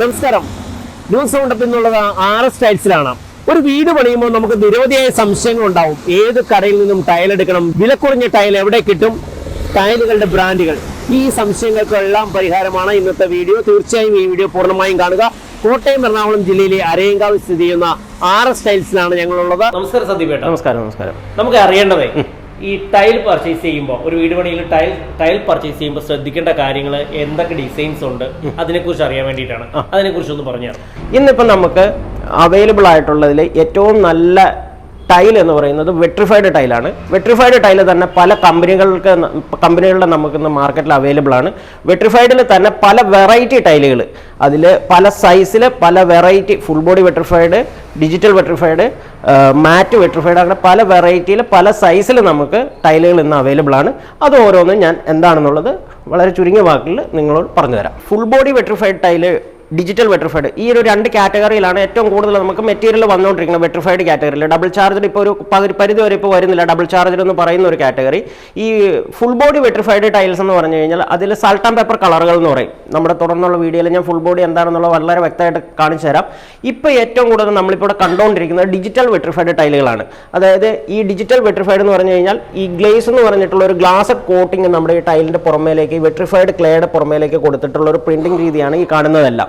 നമസ്കാരം. News roundup എന്നുള്ളത് R S ടൈൽസിലാണ് ഒരു വീട് പണിയുമ്പോൾ നമുക്ക് നിരവധിയായ സംശയങ്ങൾ ഉണ്ടാവും. ഏത് കടയിൽ നിന്നും ടൈൽ എടുക്കണം? വില കുറഞ്ഞ ടൈൽ എവിടെ കിട്ടും? ടൈലുകളുടെ ബ്രാൻഡുകൾ ഈ സംശയങ്ങൾക്കെല്ലാം പരിഹാരമാണ് ഇന്നത്തെ വീഡിയോ. തീർച്ചയായും ഈ വീഡിയോ പൂർണമായും കാണുക. കോട്ടയം എറണാകുളം ജില്ലയിലെ അരയങ്കാവ് സ്ഥിതി ചെയ്യുന്ന ആർ എസ് ടൈൽസിലാണ് ഞങ്ങളുള്ളത്. നമസ്കാരം സന്ദീപ് നമസ്കാരം നമസ്കാരം. നമുക്ക് അറിയേണ്ടതേ ഈ ടൈൽ പർച്ചേസ് ചെയ്യുമ്പോൾ ഒരു വീട് പണിയിൽ ടൈൽ ടൈൽ പർച്ചേസ് ചെയ്യുമ്പോൾ ശ്രദ്ധിക്കേണ്ട കാര്യങ്ങൾ എന്തൊക്കെ ഡിസൈൻസ് ഉണ്ട് അതിനെക്കുറിച്ച് അറിയാൻ വേണ്ടിയിട്ടാണ്. അതിനെക്കുറിച്ച് ഒന്ന് പറഞ്ഞു ഇന്നിപ്പോൾ നമുക്ക് അവൈലബിൾ ആയിട്ടുള്ളതിൽ ഏറ്റവും നല്ല ടൈൽ എന്ന് പറയുന്നത് വെട്രിഫൈഡ് ടൈലാണ് വെട്രിഫൈഡ് ടൈൽ തന്നെ പല കമ്പനികൾക്ക് കമ്പനികളുടെ നമുക്ക് മാർക്കറ്റിൽ അവൈലബിൾ ആണ്. വെട്രിഫൈഡിൽ തന്നെ പല വെറൈറ്റി ടൈലുകൾ. അതിൽ പല സൈസിൽ പല variety full body vitrified digital vitrified matt vitrified അങ്ങനെ പല വെറൈറ്റിയിൽ പല സൈസിൽ നമുക്ക് ടൈലുകൾ ഇന്ന് അവൈലബിൾ ആണ്. അത് ഓരോന്നും ഞാൻ എന്താണെന്നുള്ളത് വളരെ ചുരുങ്ങിയ വാക്കിൽ നിങ്ങളോട് പറഞ്ഞുതരാം. Full body vitrified tile digital vitrified ഈ ഒരു രണ്ട് കാറ്റഗറിയിലാണ് ഏറ്റവും കൂടുതൽ നമുക്ക് മെറ്റീരിയൽ വന്നുകൊണ്ടിരിക്കുന്നത് വെട്രിഫൈഡ് കാറ്റഗറിയിൽ ഡബിൾ ചാർജർ ഇപ്പോൾ ഒരു പരിധി വരെ ഇപ്പോൾ വരുന്നില്ല. ഡബിൾ ചാർജർ എന്ന് പറയുന്ന ഒരു കാറ്റഗറി ഈ ഫുൾ ബോഡി വെട്രിഫൈഡ് ടൈൽസ് എന്ന് പറഞ്ഞു കഴിഞ്ഞാൽ അതിൽ സാൾട്ട് ആൻഡ് പേപ്പർ കളറുകൾ എന്ന് പറയും. നമ്മുടെ തുടർന്നുള്ള വീഡിയോയിൽ ഞാൻ ഫുൾ ബോഡി എന്താണെന്നുള്ള വളരെ വ്യക്തമായിട്ട് കാണിച്ചു തരാം. ഇപ്പോൾ ഏറ്റവും കൂടുതൽ നമ്മളിപ്പോൾ കണ്ടുകൊണ്ടിരിക്കുന്നത് ഡിജിറ്റൽ വെട്രിഫൈഡ് ടൈലുകളാണ് അതായത് ഈ ഡിജിറ്റൽ വെട്രിഫൈഡ് എന്ന് പറഞ്ഞു കഴിഞ്ഞാൽ ഈ ഗ്ലേസ് എന്ന് പറഞ്ഞിട്ടുള്ള ഒരു ഗ്ലാസ് കോട്ടിങ് നമ്മുടെ ഈ ടൈലിന്റെ പുറമേലേക്ക് വെട്രിഫൈഡ് ക്ലേയുടെ പുറമേലേക്ക് കൊടുത്തിട്ടുള്ള ഒരു പ്രിന്റിംഗ് രീതിയാണ് ഈ കാണുന്നതെല്ലാം.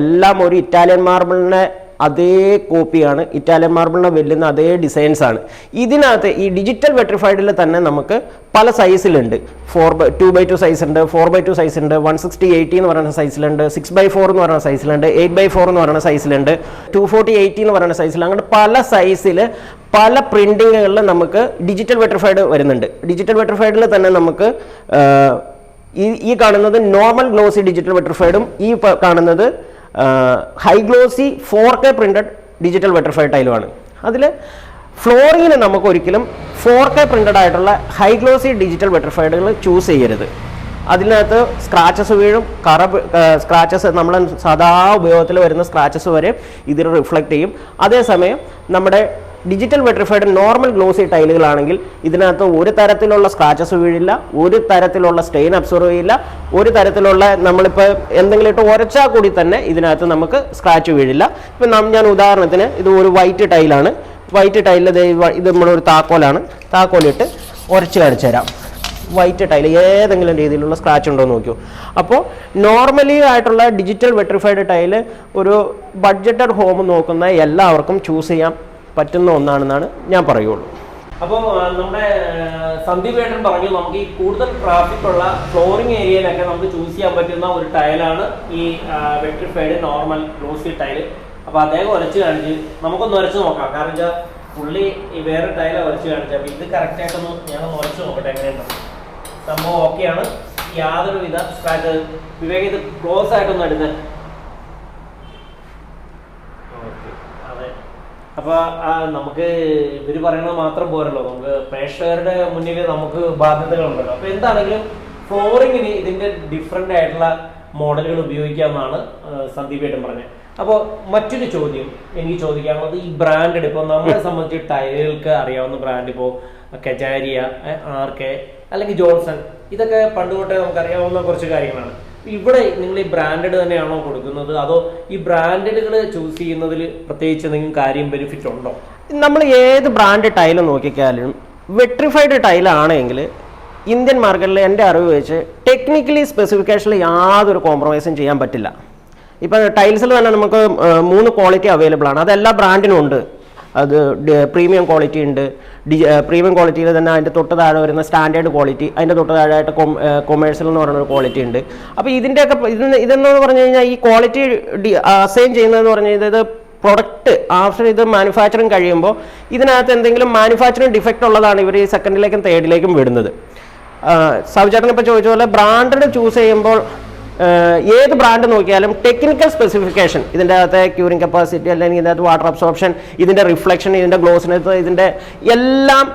എല്ലാം ഒരു ഇറ്റാലിയൻ മാർബിളിനെ അതേ കോപ്പിയാണ് ഇറ്റാലിയൻ മാർബിളിനെ വെല്ലുന്ന അതേ ഡിസൈൻസ് ആണ്. ഇതിനകത്ത് ഈ ഡിജിറ്റൽ വെട്രിഫൈഡിൽ തന്നെ നമുക്ക് പല സൈസിലുണ്ട് four by two by two size ഉണ്ട് ഫോർ ബൈ ടു സൈസ് ഉണ്ട് വൺ സിക്സ്റ്റി എയ്റ്റി എന്ന് പറയുന്ന സൈസിലുണ്ട് സിക്സ് ബൈ ഫോർ എന്ന് പറയുന്ന സൈസിലുണ്ട് എയ്റ്റ് ബൈ ഫോർ എന്ന് പറയുന്ന സൈസിലുണ്ട് ടു ഫോർട്ടി എയ്റ്റി എന്ന് പറയുന്ന സൈസിൽ അങ്ങനെ പല സൈസിൽ പല പ്രിന്റിങ്ങുകളിൽ നമുക്ക് ഡിജിറ്റൽ വെട്രിഫൈഡ് വരുന്നുണ്ട്. ഡിജിറ്റൽ വെട്രിഫൈഡിൽ തന്നെ നമുക്ക് ഈ ഈ കാണുന്നത് നോർമൽ ഗ്ലോസി ഡിജിറ്റൽ വെട്രിഫൈഡും ഈ കാണുന്നത് high glossy four K printed digital vitrified ടൈലുമാണ് അതിൽ ഫ്ലോറിങ്ങിന് നമുക്ക് ഒരിക്കലും ഫോർ കെ പ്രിന്റഡ് ആയിട്ടുള്ള ഹൈ ഗ്ലോസി ഡിജിറ്റൽ വെട്രിഫൈഡുകൾ ചൂസ് ചെയ്യരുത്. അതിനകത്ത് സ്ക്രാച്ചസ് വീഴും കറ സ്ക്രാച്ചസ് നമ്മൾ സാധാ ഉപയോഗത്തിൽ വരുന്ന സ്ക്രാച്ചസ് വരെ ഇതിൽ റിഫ്ലക്റ്റ് ചെയ്യും. അതേസമയം നമ്മുടെ ഡിജിറ്റൽ വെട്രിഫൈഡ് നോർമൽ ഗ്ലോസി ടൈലുകളാണെങ്കിൽ ഇതിനകത്ത് ഒരു തരത്തിലുള്ള സ്ക്രാച്ചസ് വീഴില്ല ഒരു തരത്തിലുള്ള സ്റ്റെയിൻ അബ്സോർവ് ചെയ്യില്ല ഒരു തരത്തിലുള്ള നമ്മളിപ്പോൾ എന്തെങ്കിലും ഇട്ട് ഉരച്ചാൽ കൂടി തന്നെ ഇതിനകത്ത് നമുക്ക് സ്ക്രാച്ച് വീഴില്ല. ഇപ്പം ഞാൻ ഉദാഹരണത്തിന് ഇത് ഒരു വൈറ്റ് ടൈലാണ് വൈറ്റ് ടൈലിൽ ഇത് നമ്മളൊരു താക്കോലാണ്. താക്കോലിട്ട് ഉരച്ച് കാണിച്ചു തരാം. വൈറ്റ് ടൈൽ ഏതെങ്കിലും രീതിയിലുള്ള സ്ക്രാച്ച് ഉണ്ടോ എന്ന് നോക്കൂ അപ്പോൾ നോർമലി ആയിട്ടുള്ള ഡിജിറ്റൽ വെട്രിഫൈഡ് ടൈൽ ഒരു ബഡ്ജറ്റഡ് ഹോം നോക്കുന്ന എല്ലാവർക്കും ചൂസ് ചെയ്യാൻ പറ്റുന്ന ഒന്നാണെന്നാണ് ഞാൻ പറയുള്ളൂ. അപ്പോൾ നമ്മുടെ സന്ദീപ് ഏട്ടൻ പറഞ്ഞു നമുക്ക് ഈ കൂടുതൽ ട്രാഫിക് ഉള്ള ഫ്ലോറിംഗ് ഏരിയയിലൊക്കെ നമുക്ക് ചൂസ് ചെയ്യാൻ പറ്റുന്ന ഒരു ടൈലാണ് ഈ വെട്രിഫൈഡ് നോർമൽ ഗ്ലോസി ടൈൽ അപ്പോൾ അദ്ദേഹം ഉരച്ച് കാണിച്ച് നമുക്കൊന്ന് ഉരച്ച് നോക്കാം. കാരണം വെച്ചാൽ പുള്ളി ഈ വേറെ ടൈല ഉരച്ച് കാണിച്ചു അപ്പോൾ ഇത് കറക്റ്റ് ആയിട്ടൊന്ന് ഞാനൊന്ന് ഉരച്ച് നോക്കട്ടെ എങ്ങനെയുണ്ട് സംഭവം ഓക്കെയാണ് യാതൊരു വിധ സ്ക്രാച്ച് വിവേക് ഇത് ക്ലോസ് ആയിട്ടൊന്ന് എടുത്ത് അതെ അപ്പൊ നമുക്ക് ഇവർ പറയുന്നത് മാത്രം പോരല്ലോ. നമുക്ക് പ്രേക്ഷകരുടെ മുന്നിൽ നമുക്ക് ബാധ്യതകളുണ്ടല്ലോ. അപ്പൊ എന്താണെങ്കിലും ഫ്ലോറിങ്ങിന് ഇതിന്റെ ഡിഫറെന്റ് ആയിട്ടുള്ള മോഡലുകൾ ഉപയോഗിക്കാമെന്നാണ് സന്ദീപ് ഏട്ടൻ പറഞ്ഞത്. അപ്പോൾ മറ്റൊരു ചോദ്യം എനിക്ക് ചോദിക്കാനുള്ളത് ഈ ബ്രാൻഡ് ഇപ്പോൾ നമ്മളെ സംബന്ധിച്ച് ടൈലുകൾക്ക് അറിയാവുന്ന ബ്രാൻഡ് ഇപ്പോൾ കെജാരിയ ആർ കെ അല്ലെങ്കിൽ ജോൺസൺ ഇതൊക്കെ പണ്ട് തൊട്ടേ നമുക്ക് അറിയാവുന്ന കുറച്ച് കാര്യങ്ങളാണ്. ഇവിടെ നിങ്ങൾ ഈ ബ്രാൻഡഡ് തന്നെയാണോ കൊടുക്കുന്നത്? അതോ ഈ ബ്രാൻഡഡുകൾ ചൂസ് ചെയ്യുന്നതിൽ പ്രത്യേകിച്ച് എന്തെങ്കിലും കാര്യം ബെനിഫിറ്റ് ഉണ്ടോ? നമ്മൾ ഏത് ബ്രാൻഡ് ടൈൽ നോക്കിക്കാലും വെട്രിഫൈഡ് ടൈലാണെങ്കിൽ ഇന്ത്യൻ മാർക്കറ്റിൽ എന്റെ അറിവ് വെച്ച് ടെക്നിക്കലി സ്പെസിഫിക്കേഷനിൽ യാതൊരു കോംപ്രമൈസും ചെയ്യാൻ പറ്റില്ല. ഇപ്പം ടൈൽസിൽ തന്നെ നമുക്ക് മൂന്ന് ക്വാളിറ്റി അവൈലബിൾ ആണ്. അതെല്ലാ ബ്രാൻഡിനും ഉണ്ട്. അത് പ്രീമിയം ക്വാളിറ്റി ഉണ്ട്. പ്രീമിയം ക്വാളിറ്റിയിൽ തന്നെ അതിന്റെ തൊട്ട് താഴെ വരുന്ന സ്റ്റാൻഡേർഡ് ക്വാളിറ്റി അതിന്റെ തൊട്ട് താഴെയായിട്ട് കൊമേഴ്സ്യൽ എന്ന് പറയുന്ന ഒരു ക്വാളിറ്റി ഉണ്ട്. അപ്പോൾ ഇതിന്റെയൊക്കെ ഇതിന് ഇതെന്ന് പറഞ്ഞു കഴിഞ്ഞാൽ ഈ ക്വാളിറ്റി അസൈൻ ചെയ്യുന്നതെന്ന് പറഞ്ഞു കഴിഞ്ഞാൽ ഇത് പ്രൊഡക്റ്റ് ആഫ്റ്റർ ഇത് മാനുഫാക്ചറിങ് കഴിയുമ്പോൾ ഇതിനകത്ത് എന്തെങ്കിലും മാനുഫാക്ചറിങ് ഡിഫക്റ്റ് ഉള്ളതാണ് ഇവർ ഈ സെക്കൻഡിലേക്കും തേർഡിലേക്കും വിടുന്നത്. സൗചേട്ടൻ ഇപ്പോൾ ചോദിച്ച പോലെ ബ്രാൻഡഡ് ചൂസ് ചെയ്യുമ്പോൾ ഏത് ബ്രാൻഡ് നോക്കിയാലും ടെക്നിക്കൽ സ്പെസിഫിക്കേഷൻ ഇതിന്റെ അകത്തെ ക്യൂറിംഗ് കപ്പാസിറ്റി അല്ലെങ്കിൽ ഇതിന്റെ അകത്ത് വാട്ടർ അബ്സോർപ്ഷൻ ഇതിന്റെ റിഫ്ലക്ഷൻ ഇതിന്റെ ഗ്ലോസിനകത്ത് ഇതിന്റെ എല്ലാം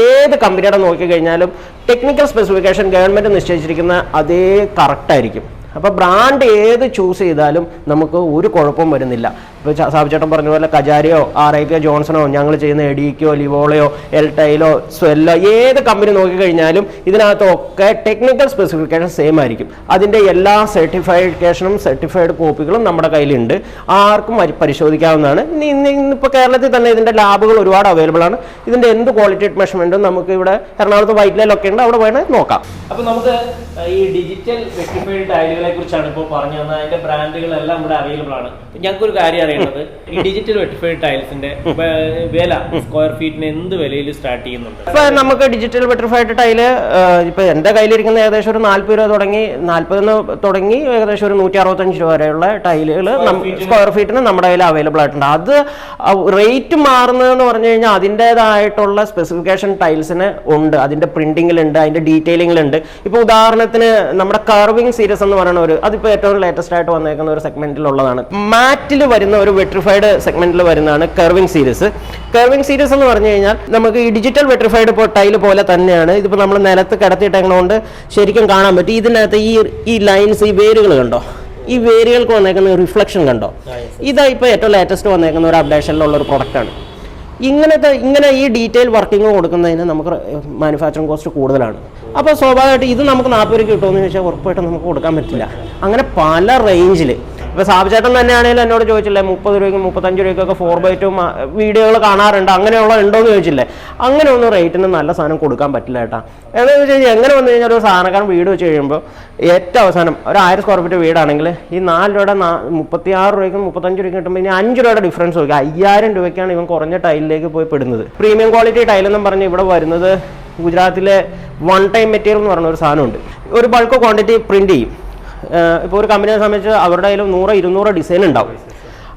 ഏത് കമ്പനിയുടെ നോക്കിക്കഴിഞ്ഞാലും ടെക്നിക്കൽ സ്പെസിഫിക്കേഷൻ ഗവൺമെന്റ് നിശ്ചയിച്ചിരിക്കുന്ന അതേ കറക്റ്റായിരിക്കും അപ്പോൾ ബ്രാൻഡ് ഏത് ചൂസ് ചെയ്താലും നമുക്ക് ഒരു കുഴപ്പവും വരുന്നില്ല. ഇപ്പോൾ സാബിച്ചേട്ടൻ പറഞ്ഞ പോലെ കജാരിയോ ആർ ഐ കെ ജോൺസണോ ഞങ്ങൾ ചെയ്യുന്ന എഡിക്കോ ലിവോളയോ എൽടൈലോ സ്വെല്ലോ ഏത് കമ്പനി നോക്കിക്കഴിഞ്ഞാലും ഇതിനകത്തൊക്കെ ടെക്നിക്കൽ സ്പെസിഫിക്കേഷൻ സെയിം ആയിരിക്കും. അതിന്റെ എല്ലാ സർട്ടിഫിക്കേഷനും സർട്ടിഫൈഡ് കോപ്പികളും നമ്മുടെ കയ്യിലുണ്ട്. ആർക്കും പരിശോധിക്കാവുന്നതാണ്. ഇനി ഇന്ന് ഇന്നിപ്പോൾ കേരളത്തിൽ തന്നെ ഇതിന്റെ ലാബുകൾ ഒരുപാട് അവൈലബിൾ ആണ്. ഇതിന്റെ എന്ത് ക്വാളിറ്റി മെഷർമെന്റും നമുക്ക് ഇവിടെ എറണാകുളത്ത് വൈറ്റ് ലൈലൊക്കെ ഉണ്ട്. അവിടെ വേണേൽ നോക്കാം. അപ്പോൾ നമുക്ക് ഈ ഡിജിറ്റൽ വെറ്റിഫൈഡ് ടൈലുകളെ കുറിച്ചാണ് ഇപ്പോൾ പറഞ്ഞു തന്നത്. അതിന്റെ ബ്രാൻഡുകളെല്ലാം ഇവിടെ അവൈലബിൾ ആണ്. ഞങ്ങൾക്കൊരു കാര്യം കാര്യം അറിയേണ്ടത് ഈ ഡിജിറ്റൽ വെട്ടിഫൈഡ് ടൈൽസിന്റെ വില സ്ക്വയർ ഫീറ്റിന് എന്ത് വിലയിൽ സ്റ്റാർട്ട് ചെയ്യുന്നുണ്ട്? ഇപ്പൊ നമുക്ക് ഡിജിറ്റൽ വെട്ടിഫൈഡ് ടൈൽ ഇപ്പൊ എന്റെ കയ്യിലിരിക്കുന്ന ഏകദേശം ഒരു നാല്പത് രൂപ തുടങ്ങി നാല്പതിന് തുടങ്ങി ഏകദേശം ഒരു നൂറ്റി അറുപത്തഞ്ച് രൂപ വരെയുള്ള ടൈലുകൾ സ്ക്വയർ ഫീറ്റിന് നമ്മുടെ കയ്യിൽ അവൈലബിൾ ആയിട്ടുണ്ട്. അത് റേറ്റ് മാറുന്നതെന്ന് പറഞ്ഞു കഴിഞ്ഞാൽ അതിന്റെതായിട്ടുള്ള സ്പെസിഫിക്കേഷൻ ടൈൽസിന് ഉണ്ട്. അതിന്റെ പ്രിന്റിങ്ങിലുണ്ട് അതിന്റെ ഡീറ്റെയിലിംഗിലുണ്ട് ഇപ്പോൾ ഉദാഹരണത്തിന് നമ്മുടെ കർവിംഗ് സീരീസ് എന്ന് പറയുന്ന ഒരു അതിപ്പോൾ ഏറ്റവും ലേറ്റസ്റ്റ് ആയിട്ട് വന്നേക്കുന്ന ഒരു സെഗ്മെന്റിലുള്ളതാണ് മാറ്റിൽ വരുന്ന ഒരു വെട്രിഫൈഡ് സെഗ്മെന്റിൽ വരുന്നതാണ് കർവിംഗ് സീരീസ്. കർവിംഗ് സീരീസ് എന്ന് പറഞ്ഞു കഴിഞ്ഞാൽ നമുക്ക് ഈ ഡിജിറ്റൽ വെട്രിഫൈഡ് ടൈൽ പോലെ തന്നെയാണ്. ഇതിപ്പോൾ നമ്മൾ നിലത്ത് കിടത്തിയിട്ടേക്കണോണ്ട് ശരിക്കും കാണാൻ പറ്റും. ഇതിനകത്ത് ഈ ഈ ലൈൻസ് ഈ വേരുകൾ കണ്ടോ? ഈ വേരുകൾക്ക് വന്നേക്കുന്ന റിഫ്ലക്ഷൻ കണ്ടോ? ഇതാ ഇപ്പോൾ ഏറ്റവും ലേറ്റസ്റ്റ് വന്നേക്കുന്ന ഒരു അപ്ഡേഷനിലുള്ള ഒരു പ്രൊഡക്റ്റാണ് ഇങ്ങനത്തെ ഇങ്ങനെ ഈ ഡീറ്റെയിൽ വർക്കിംഗ് കൊടുക്കുന്നതിന് നമുക്ക് മാനുഫാക്ചറിങ് കോസ്റ്റ് കൂടുതലാണ്. അപ്പോൾ സ്വാഭാവികമായിട്ട് ഇത് നമുക്ക് നാൽപ്പത് രൂപ കിട്ടുമെന്ന് ചോദിച്ചാൽ ഉറപ്പായിട്ടും നമുക്ക് കൊടുക്കാൻ പറ്റില്ല. അങ്ങനെ പല റേഞ്ചിൽ ഇപ്പോൾ സാബുചേട്ടൻ തന്നെയാണെങ്കിലും എന്നോട് ചോദിച്ചില്ലേ മുപ്പത് രൂപയ്ക്കും മുപ്പത്തഞ്ച് രൂപയ്ക്കൊക്കെ ഫോർ ബൈ ടു വീഡിയോകൾ കാണാറുണ്ട് അങ്ങനെയുള്ള ഉണ്ടോ എന്ന് ചോദിച്ചില്ലേ. അങ്ങനെ ഒന്നും റേറ്റിന് നല്ല സാധനം കൊടുക്കാൻ പറ്റില്ല ഏട്ടാ. എന്താണെന്ന് വെച്ച് കഴിഞ്ഞാൽ എങ്ങനെ വന്നു കഴിഞ്ഞാൽ ഒരു സാധനക്കാരൻ വീട് വെച്ച് കഴിയുമ്പോൾ ഏറ്റവും അവസാനം ഒരു ആയിരം സ്ക്വയർ ഫീറ്റ് വീടാണെങ്കിൽ ഈ നാല് രൂപയുടെ മുപ്പത്തി ആറ് രൂപയ്ക്കും മുപ്പത്തഞ്ച് രൂപയ്ക്കും കിട്ടുമ്പോൾ ഇനി അഞ്ച് രൂപയുടെ ഡിഫറൻസ് നോക്കുക അയ്യായിരം രൂപയ്ക്കാണ് ഇവൻ കുറഞ്ഞ ടൈലിലേക്ക് പോയി പെടുന്നത്. പ്രീമിയം ക്വാളിറ്റി ടൈലെന്നും പറഞ്ഞ് ഇവിടെ വരുന്നത് ഗുജറാത്തിലെ വൺ ടൈം മെറ്റീരിയൽ എന്ന് പറയുന്ന ഒരു സാധനമുണ്ട്. ഒരു ബൾക്ക് ക്വാണ്ടിറ്റി പ്രിന്റ് ചെയ്യും. ഇപ്പോൾ ഒരു കമ്പനിയെ സംബന്ധിച്ച് അവരുടെ കയ്യിൽ നൂറ് ഇരുന്നൂറ് ഡിസൈൻ ഉണ്ടാവും.